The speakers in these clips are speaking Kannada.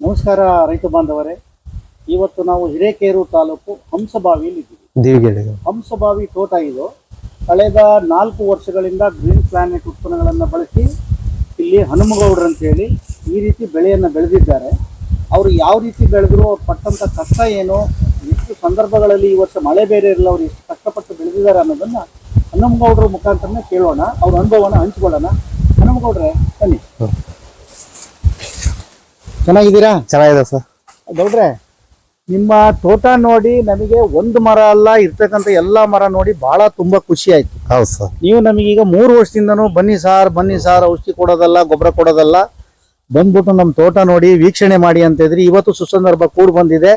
ನಮಸ್ಕಾರ ರೈತ ಬಾಂಧವರೇ. ಇವತ್ತು ನಾವು ಹಿರೇಕೇರು ತಾಲೂಕು ಹಂಸಬಾವಿಯಲ್ಲಿ ಇದ್ದೀವಿ ದೀವಿಗೆರೆ ಹಂಸಬಾವಿ ತೋಟ ಇದು. ಕಳೆದ ನಾಲ್ಕು ವರ್ಷಗಳಿಂದ ಗ್ರೀನ್ ಪ್ಲಾನೆಟ್ ಉತ್ಪನ್ನಗಳನ್ನು ಬಳಸಿ ಇಲ್ಲಿ ಹನುಮಗೌಡ್ರು ಅಂತೇಳಿ ಈ ರೀತಿ ಬೆಳೆಯನ್ನು ಬೆಳೆದಿದ್ದಾರೆ. ಅವರು ಯಾವ ರೀತಿ ಬೆಳೆದ್ರು ಅವ್ರು ಪಟ್ಟಂಥ ಕಷ್ಟ ಏನು ಎಷ್ಟು ಸಂದರ್ಭಗಳಲ್ಲಿ ಈ ವರ್ಷ ಮಳೆ ಬೇರೆ ಇರಲಿಲ್ಲ ಅವ್ರು ಎಷ್ಟು ಕಷ್ಟಪಟ್ಟು ಬೆಳೆದಿದ್ದಾರೆ ಅನ್ನೋದನ್ನ ಹನುಮಗೌಡರ ಮುಖಾಂತರನೇ ಕೇಳೋಣ ಅವ್ರ ಅನುಭವನ ಹಂಚ್ಕೊಳ್ಳೋಣ. ಹನುಮಗೌಡ್ರೆ ಬನ್ನಿ. ಚೆನ್ನಾಗಿದ್ದೀರಾ? ಚೆನ್ನಾಗಿದೆ ಸರ್. ಗೌಡ್ರೆ ನಿಮ್ಮ ತೋಟ ನೋಡಿ ನಮಗೆ ಒಂದು ಮರ ಅಲ್ಲ ಇರ್ತಕ್ಕಂಥ ಎಲ್ಲಾ ಮರ ನೋಡಿ ಬಹಳ ತುಂಬಾ ಖುಷಿ ಆಯ್ತು. ಹೌದು ಸರ್. ನೀವು ನಮಗೀಗ ಮೂರು ವರ್ಷದಿಂದನೂ ಬನ್ನಿ ಸಾರ್ ಬನ್ನಿ ಸಾರ್ ಔಷಧಿ ಕೊಡೋದಲ್ಲ ಗೊಬ್ಬರ ಕೊಡೋದಲ್ಲ. ಬಂದ್ಬಿಟ್ಟು ನಮ್ಮ ತೋಟ ನೋಡಿ ವೀಕ್ಷಣೆ ಮಾಡಿ ಅಂತ ಇದ್ರಿ ಇವತ್ತು ಸುಸಂದರ್ಭ ಕೂಡ ಬಂದಿದೆ.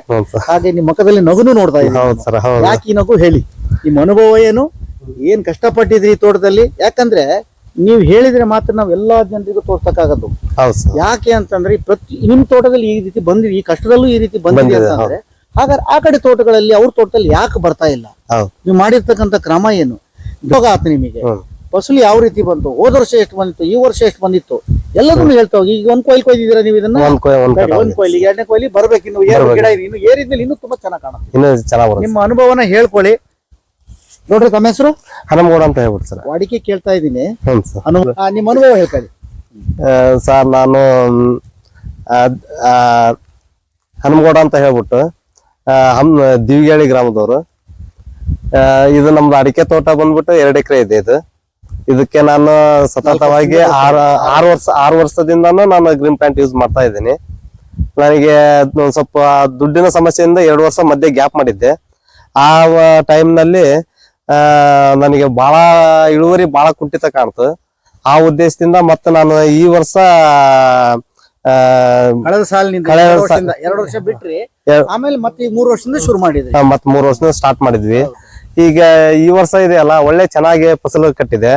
ಹಾಗೆ ನಿಮ್ಮ ಮುಖದಲ್ಲಿ ನಗುನು ನೋಡ್ತಾ ಇದ್ದೀನಿ. ಹೌದು ಸರ್ ಹೌದು. ಯಾಕೆ ಈ ನಗು ಹೇಳಿ? ನಿಮ್ಮ ಅನುಭವ ಏನು? ಏನ್ ಕಷ್ಟಪಟ್ಟಿದ್ರಿ ಈ ತೋಟದಲ್ಲಿ? ಯಾಕಂದ್ರೆ ನೀವು ಹೇಳಿದ್ರೆ ಮಾತ್ರ ನಾವು ಎಲ್ಲಾ ಜನರಿಗೂ ತೋರ್ಸಕ್ಕಾಗದು. ಹೌದು ಸರ್. ಯಾಕೆ ಅಂತಂದ್ರೆ ಈ ಪ್ರತಿ ನಿಮ್ ತೋಟದಲ್ಲಿ ಈ ರೀತಿ ಬಂದಿದೆ ಈ ಕಷ್ಟದಲ್ಲೂ ಈ ರೀತಿ ಬಂದಿದೆ ಅಂತಂದ್ರೆ ಹಾಗಾದ್ರೆ ಆ ಕಡೆ ತೋಟಗಳಲ್ಲಿ ಅವ್ರ ತೋಟದಲ್ಲಿ ಯಾಕೆ ಬರ್ತಾ ಇಲ್ಲ? ಹೌದು. ನೀವು ಮಾಡಿರ್ತಕ್ಕಂಥ ಕ್ರಮ ಏನು? ಯೋಗ ಆತ ನಿಮಗೆ. ಫಸಲು ಯಾವ ರೀತಿ ಬಂತು? ಹೋದ ವರ್ಷ ಎಷ್ಟು ಬಂದಿತ್ತು? ಈ ವರ್ಷ ಎಷ್ಟು ಬಂದಿತ್ತು? ಎಲ್ಲದನ್ನು ಹೇಳ್ತಾ ಹೋಗಿ. ಈಗ ಒಂದ್ ಕೊಯ್ಲು ಕೊಯ್ದಿದ್ದೀರಾ ನೀವು ಇದನ್ನ? ಒಂದ್ ಕೊಯ್ ಒಂದ್ ಬೇಡ, ಕಟ ಒಂದ್ ಕೊಯ್ಲಿ. ಎರಡನೇ ಕೊಯ್ಲಿ ಬರ್ಬೇಕು. ಇನ್ನು ಗಿಡ ಇದೆ. ಇನ್ನು ಏರಿದ್ಮೇಲೆ ಇನ್ನೂ ತುಂಬಾ ಚೆನ್ನಾಗಿ ಕಾಣುತ್ತೆ. ಇನ್ನು ಚೆನ್ನಾಗ್ ಬರುತ್ತೆ. ನಿಮ್ಮ ಅನುಭವನ ಹೇಳ್ಕೊಳ್ಳಿ. ನೋಡ್ರಿ ತಮ್ಮ ಹೆಸರು? ಹನುಮಗೌಡ ಅಂತ ಹೇಳ್ಬಿಟ್ಟು ಸರ್. ವಾಡಿಕೆ ಕೇಳ್ತಾ ಇದ್ದೀನಿ. ಹ್ಞೂ ಸರ್. ಆ, ನಿಮ್ಮ ಅನುಭವ ಹೇಳ್ಕೊಳ್ಳಿ ಸರ್ ನಾನು ಮ್, ಆ, ಹನುಮಗೌಡ ಅಂತ ಹೇಳ್ಬಿಟ್ಟು ಆ, ಹಮ್ ದಿವಿಗೇಳಿ ಗ್ರಾಮದವರು. ಆ, ಇದು ನಮ್ದು ಅಡಿಕೆ ತೋಟ ಬಂದ್ಬಿಟ್ಟು ಎರಡು ಎಕರೆ ಇದೆ ಇದು. ಇದಕ್ಕೆ ನಾನು ಸತತವಾಗಿ ಆರು ಆರು ವರ್ಷ ಆರು ವರ್ಷದಿಂದ ನಾನು ಗ್ರೀನ್ ಪ್ಯಾಂಟ್ ಯೂಸ್ ಮಾಡ್ತಾ ಇದ್ದೀನಿ. ನನಗೆ ಒಂದ್ ಸ್ವಲ್ಪ ದುಡ್ಡಿನ ಸಮಸ್ಯೆಯಿಂದ ಎರಡು ವರ್ಷ ಮಧ್ಯೆ ಗ್ಯಾಪ್ ಮಾಡಿದ್ದೆ. ಆ time ನಲ್ಲಿ ಆ ನನಗೆ ಬಹಳ ಇಳುವರಿ ಬಹಳ ಕುಂಠಿತ ಕಾಣ್ತು. ಆ ಉದ್ದೇಶದಿಂದ ಮತ್ತೆ ನಾನು ಈ ವರ್ಷ ಕಳೆದ ಸಾಲಿನಿಂದ ಎರಡು ವರ್ಷದಿಂದ ಎರಡು ವರ್ಷ ಬಿಟ್ರಿ ಆಮೇಲೆ ಮತ್ತೆ ಈ ಮೂರು ವರ್ಷದಿಂದ ಶುರು ಮಾಡಿದ್ರಿ. ಆ, ಮತ್ತ್ ಮೂರು ವರ್ಷದಿಂದ ಸ್ಟಾರ್ಟ್ ಮಾಡಿದ್ವಿ. ಈಗ ಈ ವರ್ಷ ಇದೆಯಲ್ಲ ಒಳ್ಳೆ ಚೆನ್ನಾಗಿ ಫಸಲು ಕಟ್ಟಿದೆ.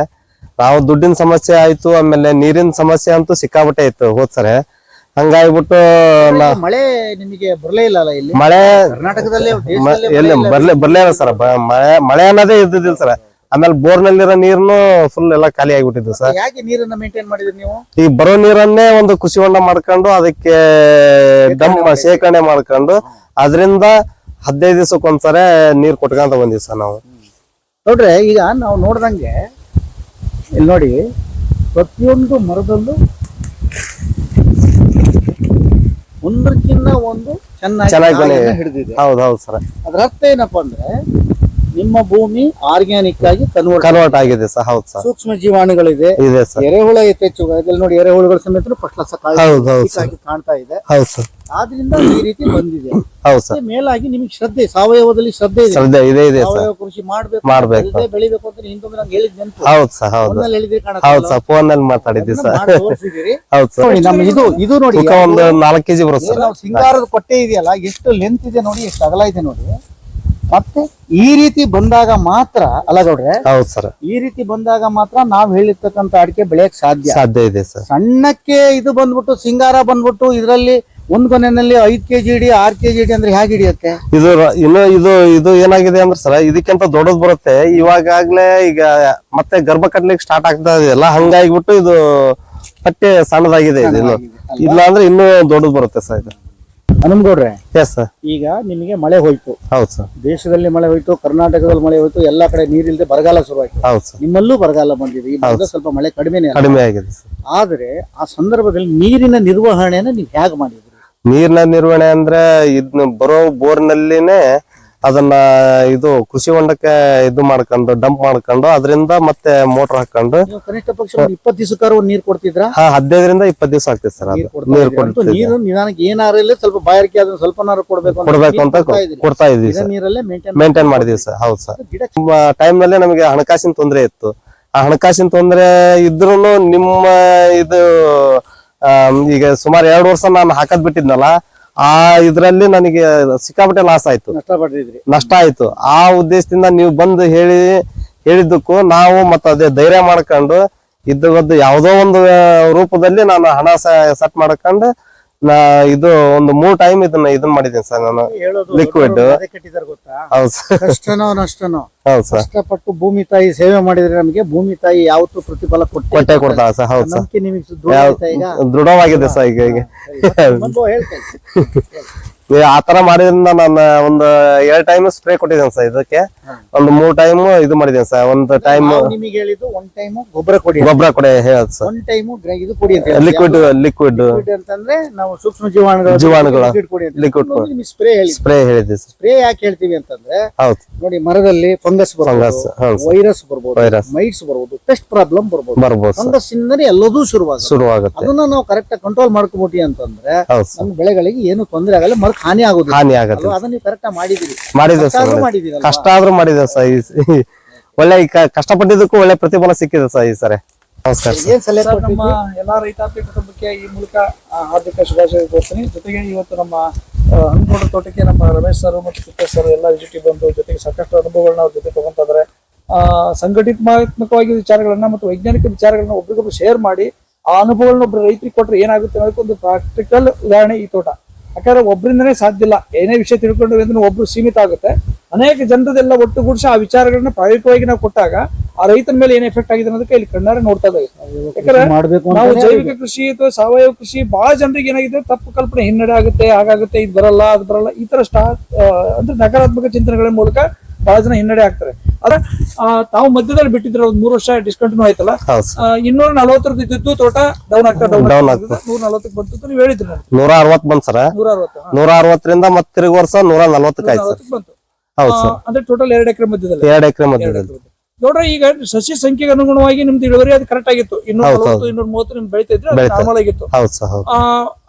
ನಾವು ದುಡ್ಡಿನ ಸಮಸ್ಯೆ ಆಯ್ತು ಆಮೇಲೆ ನೀರಿನ ಸಮಸ್ಯೆ ಅಂತೂ ಸಿಕ್ಕಾಬಟ್ಟೆ ಇತ್ತು ಹೋದ್ಸರೆ. ಹಂಗಾಗ್ಬಿಟ್ಟು ನಾ- ಮಳೆ ನಿಮಗೆ ಬರಲೇ ಇಲ್ಲ ಅಲ್ಲ ಇಲ್ಲಿ? ಮಳೆ ಕರ್ನಾಟಕದಲ್ಲಿ ದೇಶದಲ್ಲೇ ಎಲ್ಲಿ. ಬರ್ಲೇ ಬರ್ಲೇ ಇಲ್ಲ ಸರ್. ಮಳೆ ಮಳೆ ಅನ್ನೋದೇ ಇದ್ದಿದ್ದಿಲ್ಲ ಸರ್. ಆಮೇಲೆ ಬೋರ್ ನಲ್ಲಿರೋ ನೀರ್ನು ಫುಲ್ ಎಲ್ಲ ಖಾಲಿ ಆಗಿಬಿಟ್ಟಿದ್ದು ಸರ್. ಯಾಕೆ ನೀರನ್ನ ಮೇಂಟೈನ್ ಮಾಡಿದ್ರಿ ನೀವು? ಈ ಬರೋ ನೀರನ್ನೇ ಒಂದು ಕೃಷಿ ಹೊಂಡ ಮಾಡ್ಕೊಂಡು ಅದಕ್ಕೆ ಡಂಪ್ ಶೇಖರಣೆ ಮಾಡ್ಕೊಂಡು ಅದರಿಂದ ಹದಿನೈದು ದಿವಸಕ್ಕೊಂದ್ಸರಿ ನೀರ್ ಕೊಟ್ಕೊಂತ ಬಂದಿವಿ ಸರ್ ನಾವು. ನೋಡ್ರೆ ಈಗ ನಾವು ನೋಡ್ದಂಗೆ ಇಲ್ಲಿ ನೋಡಿ ಪ್ರತಿಯೊಂದು ಮರದಲ್ಲೂ ಒಂದಕ್ಕಿಂತ ಒಂದು ಚೆನ್ನಾಗಿ ಹಿಡಿದಿದೆ. ಹೌದು ಹೌದು ಸರ್. ಅದ್ರ ಅರ್ಥ ಏನಪ್ಪಾ ಅಂದ್ರೆ ನಿಮ್ಮ ಭೂಮಿ ಆರ್ಗ್ಯಾನಿಕ್ ಆಗಿ ಕನ್ವರ್ಟ್ ಕನ್ವರ್ಟ್ ಆಗಿದೆ ಸರ್ ಹೌದು ಸರ್. ಸೂಕ್ಷ್ಮ ಜೀವಾಣುಗಳಿದೆ. ಇದೆ ಸರ್. ಎರೆಹುಳ ಯಥೇಚ್ಛ ಇದ್ರಲ್ಲಿ ನೋಡಿ ಎರೆಹುಳುಗಳ ಸಮೇತ ಪಟ್ಲ ಹೌದು ಹೌದು ಸರ್. ಕಾಣ್ತಾ ಇದೆ. ಹೌದು ಸರ್. ಆದ್ರಿಂದ ಈ ರೀತಿ ಬಂದಿದೆ. ಹೌದು ಸರ್. ಮೇಲಾಗಿ ನಿಮಗೆ ಶ್ರದ್ಧೆ ಸಾವಯವದಲ್ಲಿ ಶ್ರದ್ಧೆ ಇದೆ. ಶ್ರದ್ಧೆ ಇದೆ ಇದೆ ಸಾವಯವ ಕೃಷಿ ಮಾಡ್ಬೇಕು ಮಾಡ್ಬೇಕು. ಬೆಳಿಬೇಕು ಅಂತ ಹಿಂದೊಮ್ಮೆ ನಂಗೆ ಹೇಳಿದ್ ನೆನ್ಪು. ಹೌದು ಸರ್ ಹೌದು. ಹೇಳಿದ್ರೆ ಹೌದು ಸರ್ ಫೋನ್ನಲ್ಲಿ ಮಾತಾಡಿದ್ದೆ ಸರ್. ಹೌದು ಸರ್. ನೋಡಿ ನಮ್ಮ ಇದು ಇದು ನೋಡಿ ಒಂದು ನಾಲ್ಕು ಕೆಜಿ ಬರುತ್ತೆ ಸರ್. ನಾವು ಸಿಂಗಾರದ ಕೊಟ್ಟೆ ಇದೆಯಲ್ಲ ಎಷ್ಟು ಲೆಂತ್ ಇದೆ ನೋಡಿ ಎಷ್ಟು ಅಗಲ ಇದೆ ನೋಡಿ. ಮತ್ತೆ ಈ ರೀತಿ ಬಂದಾಗ ಮಾತ್ರ ಅಲ್ಲ ಗೌಡ್ರೆ ಹೌದು ಸರ್. ಈ ರೀತಿ ಬಂದಾಗ ಮಾತ್ರ ನಾವ್ ಹೇಳಿರ್ತಕ್ಕಂತ ಅಡಿಕೆ ಬೆಳೆಯಕ್ ಸಾಧ್ಯ. ಸಾಧ್ಯ ಇದೆ ಸರ್. ಸಣ್ಣಕ್ಕೆ ಇದು ಬಂದ್ಬಿಟ್ಟು ಸಿಂಗಾರ ಬಂದ್ಬಿಟ್ಟು ಇದರಲ್ಲಿ ಒಂದ್ ಕೊನೆಯಲ್ಲಿ ಐದ್ ಕೆಜಿ ಇಡಿ ಆರ್ ಕೆಜಿ ಇಡಿ ಅಂದ್ರೆ ಹೇಗೆ ಹಿಡಿಯುತ್ತೆ? ಇದು ರ- ಇನ್ನು ಇದು ಇದು ಏನಾಗಿದೆ ಅಂದ್ರೆ ಸರ್ ಇದಕ್ಕಿಂತ ದೊಡ್ಡದು ಬರುತ್ತೆ. ಇವಾಗಾಗ್ಲೇ ಈಗ ಮತ್ತೆ ಗರ್ಭ ಕಟ್ಲಿಕ್ಕೆ ಸ್ಟಾರ್ಟ್ ಆಗ್ತಾ ಇದೆಯಲ್ಲ ಹಂಗಾಗಿಬಿಟ್ಟು ಇದು ಪಟ್ಟೆ ಸಣ್ಣದಾಗಿದೆ ಇದು. ಇನ್ನು ಇಲ್ಲ ಅಂದ್ರೆ ಇನ್ನೂ ದೊಡ್ಡದು ಬರುತ್ತೆ ಸರ್ ಇದು. ಹನುಮಗೌಡ್ರೆ ಎಸ್ ಸರ್ ಈಗ ನಿಮಗೆ ಮಳೆ ಹೋಯ್ತು. ಹೌದು ಸರ್ ದೇಶದಲ್ಲಿ ಮಳೆ ಹೋಯ್ತು ಕರ್ನಾಟಕದಲ್ಲಿ ಮಳೆ ಹೋಯ್ತು ಎಲ್ಲಾ ಕಡೆ ನೀರಿಲ್ಲದೆ ಬರಗಾಲ ಶುರುವಾಯ್ತು. ಹೌದು ಸರ್ ನಿಮ್ಮಲ್ಲೂ ಬರಗಾಲ ಬಂದಿದೆ. ಈ ಸ್ವಲ್ಪ ಮಳೆ ಕಡಿಮೆನೇ ಅಲ್ಲ. ಕಡಿಮೆ ಆಗಿದೆ ಸರ್ ಆದ್ರೆ ಆ ಸಂದರ್ಭದಲ್ಲಿ ನೀರಿನ ನಿರ್ವಹಣೆನ ನೀವು ಹೇಗೆ ಮಾಡಿದ್ರಿ? ನೀರಿನ ನಿರ್ವಹಣೆ ಅಂದ್ರೆ ಇದ್ನ ಬರೋ ಬೋರ್ನಲ್ಲಿನೇ ಅದನ್ನ ಇದು ಕೃಷಿ ಹೊಂಡಕ್ಕೆ ಇದು ಮಾಡ್ಕೊಂಡು ಡಂಪ್ ಮಾಡ್ಕೊಂಡು ಅದರಿಂದ ಮತ್ತೆ ಮೋಟರ್ ಹಾಕೊಂಡು ಕನಿಷ್ಠ ಪಕ್ಷ ಇಪ್ಪತ್ತು ದಿವಸಕ್ಕಾರ ನೀರು ಕೊಡ್ತಿದ್ರಾ? ಹಾ ಹದಿನೈದರಿಂದ ಇಪ್ಪತ್ತು ದಿವಸ ಆಗ್ತದೆ ಸರ್ ನೀರು ಅದು ಕೊಡ್ತೀವಿ ನೀರು ನಿಧಾನಕ್ಕೆ ಏನಾರ ಇಲ್ಲ ಸ್ವಲ್ಪ ಬಾಯಾರಿಕೆ ಸ್ವಲ್ಪ ನಾರು ಕೊಡ್ಬೇಕು ಅಂತ ಕೊಡ್ಬೇಕು ಅಂತ ಕೊಡ್ತಾ ಇದೀವಿ ಸರ್. ನೀರಲ್ಲೇ ಮೇಂಟೈನ್ ಮಾಡಿದೀವಿ ಸರ್. ಹೌದು ಸರ್. ನಿಮ್ಮ ಟೈಮ್ನಲ್ಲಿ ನಮಗೆ ಹಣಕಾಸಿನ ತೊಂದರೆ ಇತ್ತು. ಆ ಹಣಕಾಸಿನ ತೊಂದರೆ ಇದ್ರೂ ನಿಮ್ಮ ಇದು ಈಗ ಸುಮಾರು ಎರಡು ವರ್ಷ ನಾನು ಹಾಕದ್ ಬಿಟ್ಟಿದ್ನಲ್ಲ ಆ ಇದ್ರಲ್ಲಿ ನನಗೆ ಸಿಕ್ಕಾಪಟ್ಟೆ ಲಾಸ್ ಆಯ್ತು. ನಷ್ಟ ಆಯ್ತು. ಆ ಉದ್ದೇಶದಿಂದ ನೀವು ಬಂದು ಹೇಳಿ ಹೇಳಿದ್ದಕ್ಕೂ ನಾವು ಮತ್ತೆ ಅದೇ ಧೈರ್ಯ ಮಾಡ್ಕೊಂಡು ಇದ್ದದ್ದು ಯಾವುದೋ ಒಂದು ರೂಪದಲ್ಲಿ ನಾನು ಹಣ ಸೆಟ್ ಮಾಡ್ಕೊಂಡು ನಾ ಇದು ಒಂದು ಮೂರ್ ಟೈಮ್ ಇದನ್ನ ಇದನ್ನ ಮಾಡಿದ್ದೀನಿ ಸರ್ ನಾನು. ಲಿಕ್ವಿಡ್ ಹೌದು ಸರ್. ಕಷ್ಟನೋ ನಷ್ಟನೋ? ಹೌದು ಸರ್. ಕಷ್ಟಪಟ್ಟು ಭೂಮಿ ತಾಯಿ ಸೇವೆ ಮಾಡಿದ್ರೆ ನಮಗೆ ಭೂಮಿ ತಾಯಿ ಯಾವತ್ತೂ ಪ್ರತಿಫಲ ಕೊಟ್ಟೆ ಕೊಟ್ಟೆ ಕೊಡ್ತಾಳ ಸರ್. ಹೌದು ಸರ್. ದೃಢವಾಗಿದೆ ಸರ್ ಈಗ ಈಗ. ಆ ತರ ಮಾಡಿದ್ರಿಂದ ನಾನು ಒಂದು ಎರಡ್ ಟೈಮ್ ಸ್ಪ್ರೇ ಕೊಟ್ಟಿದ್ದೇನೆ ಸರ್ ಇದಕ್ಕೆ. ಒಂದು ಮೂರ್ ಟೈಮ್ ಇದು ಮಾಡಿದ್ದೇನೆ ಸರ್ ಒಂದು ಟೈಮ್ ನಿಮಗೆ ಹೇಳಿದ್ದು ಒಂದ್ ಟೈಮ್ ಗೊಬ್ಬರ ಕೊಡಿ ಗೊಬ್ಬರ ಕೊಡಿ ಹೇಳದ್ ಸರ್ ಟೈಮ್ ಇದು ಕೊಡಿ ಅಂತ. ಲಿಕ್ವಿಡ್ ಲಿಕ್ವಿಡ್ ಅಂತಂದ್ರೆ ನಾವು ಸೂಕ್ಷ್ಮ ಜೀವಾಣುಗಳು ಜೀವಾಣುಗಳ ಲಿಕ್ವಿಡ್ ಸ್ಪ್ರೇ ಹೇಳಿ ಸ್ಪ್ರೇ ಹೇಳಿದ್ವಿ ಸ್ಪ್ರೇ ಯಾಕೆ ಹೇಳ್ತೀವಿ ಅಂತಂದ್ರೆ ಹೌದು. ನೋಡಿ ಮರದಲ್ಲಿ ಫಂಗಸ್ ಫಂಗಸ್ ವೈರಸ್ ಬರ್ಬೋದು ವೈರಸ್ ಮೈಟ್ಸ್ ಬರ್ಬೋದು ಪೆಸ್ಟ್ ಪ್ರಾಬ್ಲಮ್ ಬರ್ಬೋದು. ಬರ್ಬೋದು ಫಂಗಸ್ ಇಂದನೇ ಎಲ್ಲದೂ ಶುರುವಾಗ ಶುರುವಾಗುತ್ತೆ. ಅದನ್ನ ನಾವು ಕರೆಕ್ಟ್ ಕಂಟ್ರೋಲ್ ಮಾಡ್ಕೊಬಿಟ್ಟಿ ಅಂತಂದ್ರೆ ನಮ್ಮ ಬೆಳೆಗಳಿಗೆ ಏನು ತೊಂದರೆ ಆಗಲ್ಲ ಹಾನಿ ಆಗುತ್ತೆ ಹಾನಿ ಆಗತ್ತೆ? ಅದನ್ನ ನೀವು ಕರೆಕ್ಟ್ ಮಾಡಿದಿರಿ ಮಾಡಿದೆ ಸರ್ ಕಷ್ಟ ಆದ್ರೂ ಮಾಡಿದೆ ಸರ್ ಈ- ಒಳ್ಳೆ ಈ ಕ- ಕಷ್ಟಪಟ್ಟಿದ್ದಕ್ಕೂ ಒಳ್ಳೆ ಪ್ರತಿಫಲ ಸಿಕ್ಕಿದೆ ಸರ್ ಈ ಸರಿ. ನಮಸ್ಕಾರ ಸರ್. ಏನ್ ಸಲಹೆ ಸರ್ ನಮ್ಮ ಎಲ್ಲಾ ರೈತಾಪಿ ಕುಟುಂಬಕ್ಕೆ ಈ ಮೂಲಕ ಆ, ಹಾರ್ದಿಕ ಶುಭಾಶಯ ಕೋರ್ತೀನಿ. ಜೊತೆಗೆ ಇವತ್ತು ನಮ್ಮ ಹಣ್ಣು ತೋಟಕ್ಕೆ ನಮ್ಮ ರಮೇಶ್ ಸರ್ ಮತ್ತು ತಿಪ್ಪೇಶ್ ಸರ್ ಎಲ್ಲ ವಿಸಿಟಿ ಬಂದು ಜೊತೆಗೆ ಸಾಕಷ್ಟು ಅನುಭವಗಳನ್ನ ಅವ್ರ ಜೊತೆ ತಗೊಂತಾ ಇದಾರೆ ಆ ಸಂಘಟಿತಾತ್ಮಕವಾಗಿ ವಿಚಾರಗಳನ್ನ ಮತ್ತು ವೈಜ್ಞಾನಿಕ ವಿಚಾರಗಳನ್ನ ಒಬ್ರಿಗೊಬ್ರು ಶೇರ್ ಮಾಡಿ ಆ ಅನುಭವಗಳನ್ನ ಒಬ್ರು ರೈತರಿಗೆ ಕೊಟ್ರೆ ಏನಾಗುತ್ತೆ ಅನ್ನೋದಕ್ಕೆ ಒಂದು ಪ್ರಾಕ್ಟಿಕಲ್ ಉದಾಹರಣೆ ಈ ತೋಟ. ಯಾಕಂದ್ರೆ ಒಬ್ಬರಿಂದನೇ ಸಾಧ್ಯ ಇಲ್ಲ. ಏನೇ ವಿಷಯ ತಿಳ್ಕೊಂಡ್ರು ಅಂದ್ರೆ ಒಬ್ರು ಸೀಮಿತ ಆಗುತ್ತೆ. ಅನೇಕ ಜನರದೆಲ್ಲ ಒಟ್ಟುಗೂಡಿಸಿ ಆ ವಿಚಾರಗಳನ್ನ ಪ್ರಾಯೋಗಿಕವಾಗಿ ನಾವು ಕೊಟ್ಟಾಗ ಆ ರೈತನ ಮೇಲೆ ಏನ್ ಎಫೆಕ್ಟ್ ಆಗಿದೆ ಅನ್ನೋದಕ್ಕೆ ಇಲ್ಲಿ ಕಣ್ಣಾರೆ ನೋಡ್ತಾ ಯಾಕಂದ್ರೆ ನಾವು ಜೈವಿಕ ಕೃಷಿ ಅಥವಾ ಸಾವಯವ ಕೃಷಿ ಬಹಳ ಜನರಿಗೆ ಏನಾಗಿದೆ ತಪ್ಪು ಕಲ್ಪನೆ ಹಿನ್ನಡೆ ಆಗುತ್ತೆ ಹಾಗಾಗುತ್ತೆ ಇದು ಬರಲ್ಲ ಅದು ಬರಲ್ಲ ಈ ತರ ಸ್ಟಾ ಅಂದ್ರೆ ನಕಾರಾತ್ಮಕ ಚಿಂತನೆಗಳ ಮೂಲಕ ಬಹಳ ಜನ ಹಿನ್ನಡೆ ಆಗ್ತಾರೆ. ಅದ್ರ ಆ, ತಾವು ಮಧ್ಯದಲ್ಲಿ ಬಿಟ್ಟಿದ್ರೆ ಒಂದ್ ಮೂರು ವರ್ಷ ಡಿಸ್ಕಂಟಿನ್ಯೂ ಆಯ್ತಲ್ಲ? ಇನ್ನೂರ ನಲವತ್ತರದ್ದು ಇದ್ದಿದ್ದು ತೋಟ ಡೌನ್ ಆಗ್ತಾ ಡೌನ್ ನೂರ ನಲವತ್ತಕ್ಕೆ ಬಂತು ಅಂತ ನೀವು ಹೇಳಿದ್ರಿ ನೂರ ಅರವತ್ ಬಂದ್ ಸರ್. ನೂರ ಅರವತ್ತು ನೂರ ಅರವತ್ತರಿಂದ ಮತ್ ತಿರುಗಿ ವರ್ಷ ನೂರ ನಲ್ವತ್ತಕ್ಕೆ ಆಯ್ತು ಬಂತು. ಹೌದು ಅಂದ್ರೆ ಟೋಟಲ್ ಎರಡು ಎಕರೆ ಮಧ್ಯದಲ್ಲಿ. ಎರಡು ಎಕರೆ ಮಧ್ಯದಲ್ಲಿ. ನೋಡ್ರಿ ಈಗ ಸಸಿ ಸಂಖ್ಯೆಗೆ ಅನುಗುಣವಾಗಿ ನಿಮ್ದು ಇಳುವರಿ ಅದು ಕರೆಕ್ಟ್ ಆಗಿತ್ತು. ಇನ್ನೂರ ನಲವತ್ತು ಇನ್ನೂರ ಮೂವತ್ತು ನಿಮ್ಗೆ ಬೆಳಿತಾ ಇದ್ರೆ ನಾರ್ಮಲ್ ಆಗಿತ್ತು.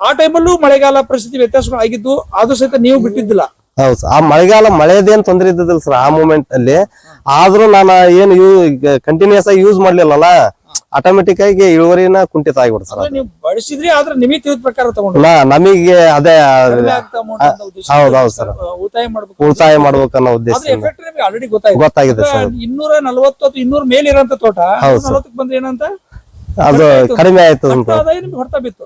ಆ ಟೈಮಲ್ಲೂ ಮಳೆಗಾಲ ಪರಿಸ್ಥಿತಿ ವ್ಯತ್ಯಾಸಗಳು ಆಗಿದ್ದು ಅದು ಸಹಿತ ನೀವು ಬಿಟ್ಟಿದ್ದಿಲ್ಲ. ಹೌದು ಆ ಮಳೆಗಾಲ ಮಳೆದೇನ್ ತೊಂದ್ರೆ ಇದ್ದಿಲ್ಲ ಸರ್ ಆ ಮೂಮೆಂಟ್ ಅಲ್ಲಿ. ಆದ್ರೂ ನಾನು ಏನು ಕಂಟಿನ್ಯೂಸ್ ಆಗಿ ಯೂಸ್ ಮಾಡ್ಲಿಲ್ಲಲ್ಲ ಆಟೋಮೆಟಿಕ್ ಆಗಿ ಇಳುವರಿನ ಕುಂಠಿತ ಆಗಿಬಿಡ್ತು ಸರ್ ನೀವು ಬಳಸಿದ್ರಿ ಆದ್ರೆ ನಿಮಗೆ ತಿಳಿದ ಪ್ರಕಾರ ತಗೊಂಡು ನಮಗೆ ಅದೇ ಹೌದೌದು ಸರ್. ಉಳಿತಾಯ ಮಾಡ್ಬೇಕು ಅನ್ನೋ ಉದ್ದೇಶ ಆಲ್ರೆಡಿ ಗೊತ್ತಾಯ್ತು. ಗೊತ್ತಾಗಿದೆ ಸರ್ ಇನ್ನೂರ ನಲ್ವತ್ತು ಅಥವಾ ಇನ್ನೂರ ಮೇಲೆ ಇರೋ ತೋಟ ಹೌದು ಬಂದ್ರೆ ಏನಂತ? ಅದು ಕಡಿಮೆ ಆಯ್ತು ಅಂತ. ಬಿತ್ತು?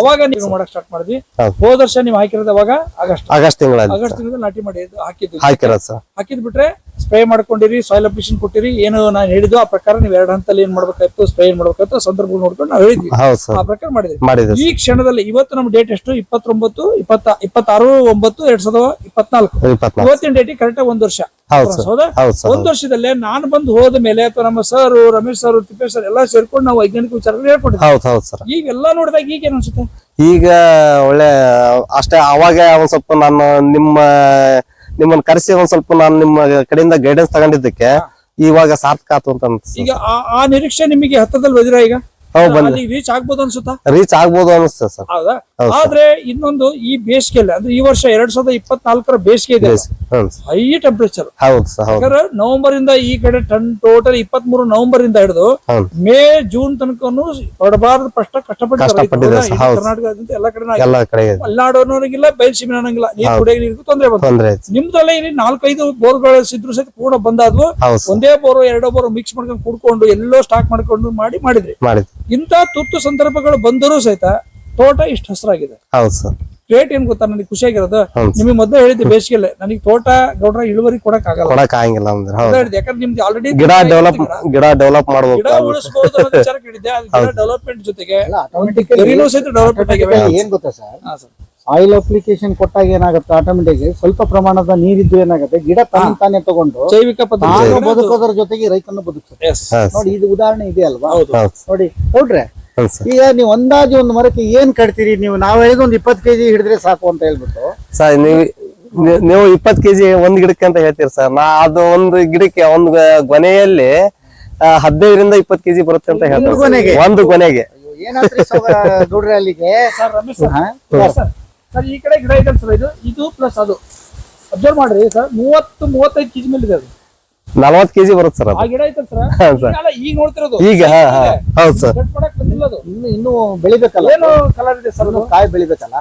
ಅವಾಗ ನೀವು ಮಾಡಕ್ ಸ್ಟಾರ್ಟ್ ಮಾಡಿದ್ವಿ. ಹೌದು. ವರ್ಷ ನೀವು ಹಾಕಿರೋದು ಅವಾಗ ಆಗಸ್ಟ್. ಆಗಸ್ಟ್ ತಿಂಗಳಲ್ಲಿ ಆಗಸ್ಟ್ ತಿಂಗಳಲ್ಲಿ ನಾಟಿ ಮಾಡಿ ಹಾಕಿದ್ವಿ ಹಾಕಿರೋದು ಸರ್. ಹಾಕಿದ್ ಬಿಟ್ರೆ ಸ್ಪ್ರೇ ಮಾಡ್ಕೊಂಡಿರಿ ಸಾಯಿಲ್ ಅಪ್ಲಿಕೇಶನ್ ಕೊಟ್ಟಿರಿ ಏನು ನಾನು ಹೇಳಿದ್ದು ಆ ಪ್ರಕಾರ ನೀವು ಎರಡು ಹಂತಲ್ಲಿ ಏನ್ ಮಾಡ್ಬೇಕಾಯ್ತು ಸ್ಪ್ರೇ ಏನ್ ಮಾಡ್ಬೇಕಾಯ್ತು ಸಂದರ್ಭ ನೋಡ್ಕೊಂಡು ನಾವು ಹೇಳಿದ್ವಿ. ಆ ಪ್ರಕಾರ ಮಾಡಿದ್ವಿ. ಈ ಕ್ಷಣದಲ್ಲಿ ಇವತ್ತು ನಮ್ಮ ಡೇಟ್ ಎಷ್ಟು? ಇಪ್ಪತ್ತೊಂಬತ್ತು ಇಪ್ಪತ್ತ ಇಪ್ಪತ್ತಾರು ಒಂಬತ್ತು ಎರಡ್ ಸಾವಿರದ ಇಪ್ಪತ್ನಾಲ್ಕು. ಇವತ್ತಿನ ಡೇಟಿಗೆ ಕರೆಕ್ಟ್ ಒಂದು ವರ್ಷ. ಹೌದು ಸರ್. ಹೌದಾ ಹೌದು ಸರ್ ಒಂದ್ ವರ್ಷದಲ್ಲೇ ನಾನು ಬಂದು ಹೋದ ಮೇಲೆ ಅಥವಾ ನಮ್ಮ sir Ramesh sir Tippesh sir ಎಲ್ಲ ಸೇರ್ಕೊಂಡು ನಾವು ವೈಜ್ಞಾನಿಕ ವಿಚಾರಗಳು ಹೇಳ್ಕೊಟ್ಟಿದ್ವಿ. ಹೌದು ಹೌದು ಸರ್. ಈಗೆಲ್ಲ ನೋಡಿದಾಗ ಈಗ ಏನ್ ಅನ್ಸುತ್ತೆ ಈಗ ಒಳ್ಳೆ ಅಷ್ಟೇ ಅವಾಗ ಒಂದ್ ಸ್ವಲ್ಪ ನಾನು ನಿಮ್ಮ ನಿಮ್ಮನ್ನ ಕರೆಸಿ ಒಂದ್ ಸ್ವಲ್ಪ ನಾನು ನಿಮ್ಮ ಕಡೆಯಿಂದ ಗೈಡೆನ್ಸ್ ತಗೊಂಡಿದ್ದಕ್ಕೆ ಇವಾಗ ಸಾರ್ಥಕ ಆತು ಅಂತ ಅನ್ಸುತ್ತೆ ಈಗ ಆ- ಆ ನಿರೀಕ್ಷೆ ನಿಮಗೆ ಹತ್ತದಲ್ಲಿ ಬಂದಿರ ಈಗ? ಅಲ್ಲಿ ರೀಚ್ ಆಗ್ಬೋದು ಅನ್ಸುತ್ತಾ? ರೀಚ್ ಆಗ್ಬೋದು ಅನಿಸ್ತದೆ ಸರ್. ಹೌದಾ? ಆದ್ರೆ ಇನ್ನೊಂದು ಈ ಬೇಸಿಗೆಯಲ್ಲಿ ಅಂದ್ರೆ ಈ ವರ್ಷ ಎರಡ್ ಸಾವಿರದ ಇಪ್ಪತ್ನಾಲ್ಕರ ಬೇಸಿಗೆ ಇದೆ ಹೈ ಟೆಂಪರೇಚರ್ ಹೌದು ಸರ್. ನವೆಂಬರ್ ಇಂದ ಈ ಕಡೆ ಟನ್ ಟೋಟಲ್ ಇಪ್ಪತ್ತ್ ಮೂರು ನವೆಂಬರ್ ಇಂದ ಹಿಡಿದು ಮೇ ಜೂನ್ ತನಕನು ಪಡಬಾರ್ದು ಕಷ್ಟ ಕಷ್ಟಪಟ್ಟಿದ್ದಾರೆ. ಕರ್ನಾಟಕದಂತೆ ಎಲ್ಲ ಕಡೆ ಎಲ್ಲ ಕಡೆ ಇದೆ. ಮಲೆನಾಡು ಅನ್ನೋರಿಗಿಲ್ಲ ಬಯಲುಸೀಮೆ ಅನ್ನಂಗಿಲ್ಲ. ನೀರು. ಕುಡಿಯೋ ನೀರಿಗೂ ತೊಂದರೆ ತೊಂದ್ರೆ ನಿಮ್ದೆಲ್ಲ ಇಲ್ಲಿ ನಾಲ್ಕೈದು ಬೋರ್ಗಳು ಸಿದ್ರು ಸಹಿತ ಪೂರ್ಣ ಬಂದಾದ್ವು. ಒಂದೇ ಬೋರ್ ಎರಡೋ ಬೋರ್ ಮಿಕ್ಸ್ ಮಾಡ್ಕೊಂಡು ಕುಡ್ಕೊಂಡು ಎಲ್ಲೋ ಸ್ಟಾಕ್ ಮಾಡ್ಕೊಂಡು ಮಾಡಿ ಮಾಡಿದ್ರಿ. ಮಾಡಿದ್ವಿ. ಇಂಥ ತುರ್ತು ಸಂದರ್ಭಗಳು ಬಂದರೂ ಸಹಿತ ತೋಟ ಇಷ್ಟು ಹಸಿರಾಗಿದೆ. ಹೌದು ಸರ್. ರೇಟ್ ಏನ್ ಗೊತ್ತಾ ನನಗೆ ಖುಷಿಯಾಗಿರೋದು? ಹೌದು ಸರ್. ನಿಮಗೆ ಮೊದಲು ಹೇಳಿದ್ದೆ ಬೇಸಿಗೆಲ್ಲ ನನಗೆ ತೋಟ ಗೌಡ್ರ ಇಳುವರಿ ಕೊಡಕ್ ಆಗಲ್ಲ ಕೊಡಕ್ ಆಗಂಗಿಲ್ಲ ಅಂದ್ರೆ ಹೌದು ಯಾಕಂದ್ರೆ ನಿಮ್ದು ಆಲ್ರೆಡಿ ಗಿಡ ಡೆವಲಪ್ ಗಿಡ. ಡೆವಲಪ್ ಮಾಡ್ಬೇಕು ಗಿಡ ಉಳಿಸಬಹುದು ಅನ್ನೋ ವಿಚಾರ ಕೇಳಿದ್ದೆ ಅದು ಗಿಡ ಡೆವಲಪ್ಮೆಂಟ್ ಜೊತೆಗೆ ಎಲ್ಲ automatically- ಗರಿನೂ ಸಹಿತ ಡೆವಲಪ್ಮೆಂಟ್ ಆಗಿವೆ. automatically ಏನ್ ಗೊತ್ತಾ ಸರ್? ಹಾ, sir. ಆಯಿಲ್ ಅಪ್ಲಿಕೇಶನ್ ಕೊಟ್ಟಾಗ ಏನಾಗುತ್ತೆ? ಆಟೋಮೆಟಿಕ್ ಸ್ವಲ್ಪ ಪ್ರಮಾಣದ ನೀರಿದ್ದು ಏನಾಗುತ್ತೆ? ಗಿಡ ತಾನು ತಾನೇ ತಗೊಂಡು ಜೈವಿಕ ತಾನು ಪದ್ಧತಿ. ಬದುಕೋದ್ರ ಜೊತೆಗೆ ರೈತನ ಬದುಕುತ್ತೆ ನೋಡಿ ಇದು ಉದಾಹರಣೆ ಇದೆ ಅಲ್ವಾ? ನೋಡಿ ನೋಡ್ರೆ ಈಗ ನೀವು ಅಂದಾಜು ಒಂದು ಮರಕ್ಕೆ ಏನ್ ಕಟ್ತೀರಿ? ನೀವು ನಾವ್ ಹೇಳಿದ ಒಂದ್ ಇಪ್ಪತ್ ಕೆಜಿ ಹಿಡಿದ್ರೆ ಸಾಕು ಅಂತ ಹೇಳ್ಬಿಟ್ಟು. ಸರ್ ನೀವು ನೀವು ಇಪ್ಪತ್ ಕೆಜಿ ಒಂದ್ ಗಿಡಕ್ಕೆ ಅಂತ ಹೇಳ್ತೀರಿ ಸರ್. ನಾ ಅದು ಒಂದು ಗಿಡಕ್ಕೆ ಒಂದು ಗೊನೆಯಲ್ಲಿ ಹದಿನೈದರಿಂದ ಇಪ್ಪತ್ ಕೆಜಿ ಬರುತ್ತೆ ಅಂತ ಹೇಳ್ತಾರೆ ಗೊನೆಗೆ? ಒಂದು ಕೊನೆಗೆ ಏನಾದ್ರೂ ದುಡ್ರೆ ಅಲ್ಲಿಗೆ ಸೌರ ನೋಡ್ರಿ ಅಲ್ಲಿಗೆ ಸರ್ ಈ ಕಡೆ ಗಿಡ ಇದೆ ಸರ್ ಇದು? ಇದು ಪ್ಲಸ್ ಅದು. ಅಬ್ಸರ್ವ್ ಮಾಡ್ರಿ ಸರ್ ಮೂವತ್ತು ಮೂವತ್ತೈದು ಕೆಜಿ ಮೇಲೆ ಇದೆ ಅದು. ನಲ್ವತ್ ಕೆಜಿ ಬರುತ್ತೆ ಸರ್ ಆ ಅದು ಗಿಡ ಐತಲ್ಲ ಸರ್? ಹಾ, ಸರ್. ಅಲ್ಲ ಈಗ ನೋಡ್ತಿರೋದು. ಈಗ ಹಾ ಹಾ. ಹೌದು ಸರ್. ಕಟ್ ಮಾಡಕ್ ಬಂದಿಲ್ಲ ಅದು. ಇನ್ನು ಇನ್ನು ಬೆಳಿಬೇಕಲ್ಲ? ಏನು ಕಲರ್ ಇದೆ ಸರ್ ಅದು. ಕಾಯಿ ಬೆಳಿಬೇಕಲ್ಲ?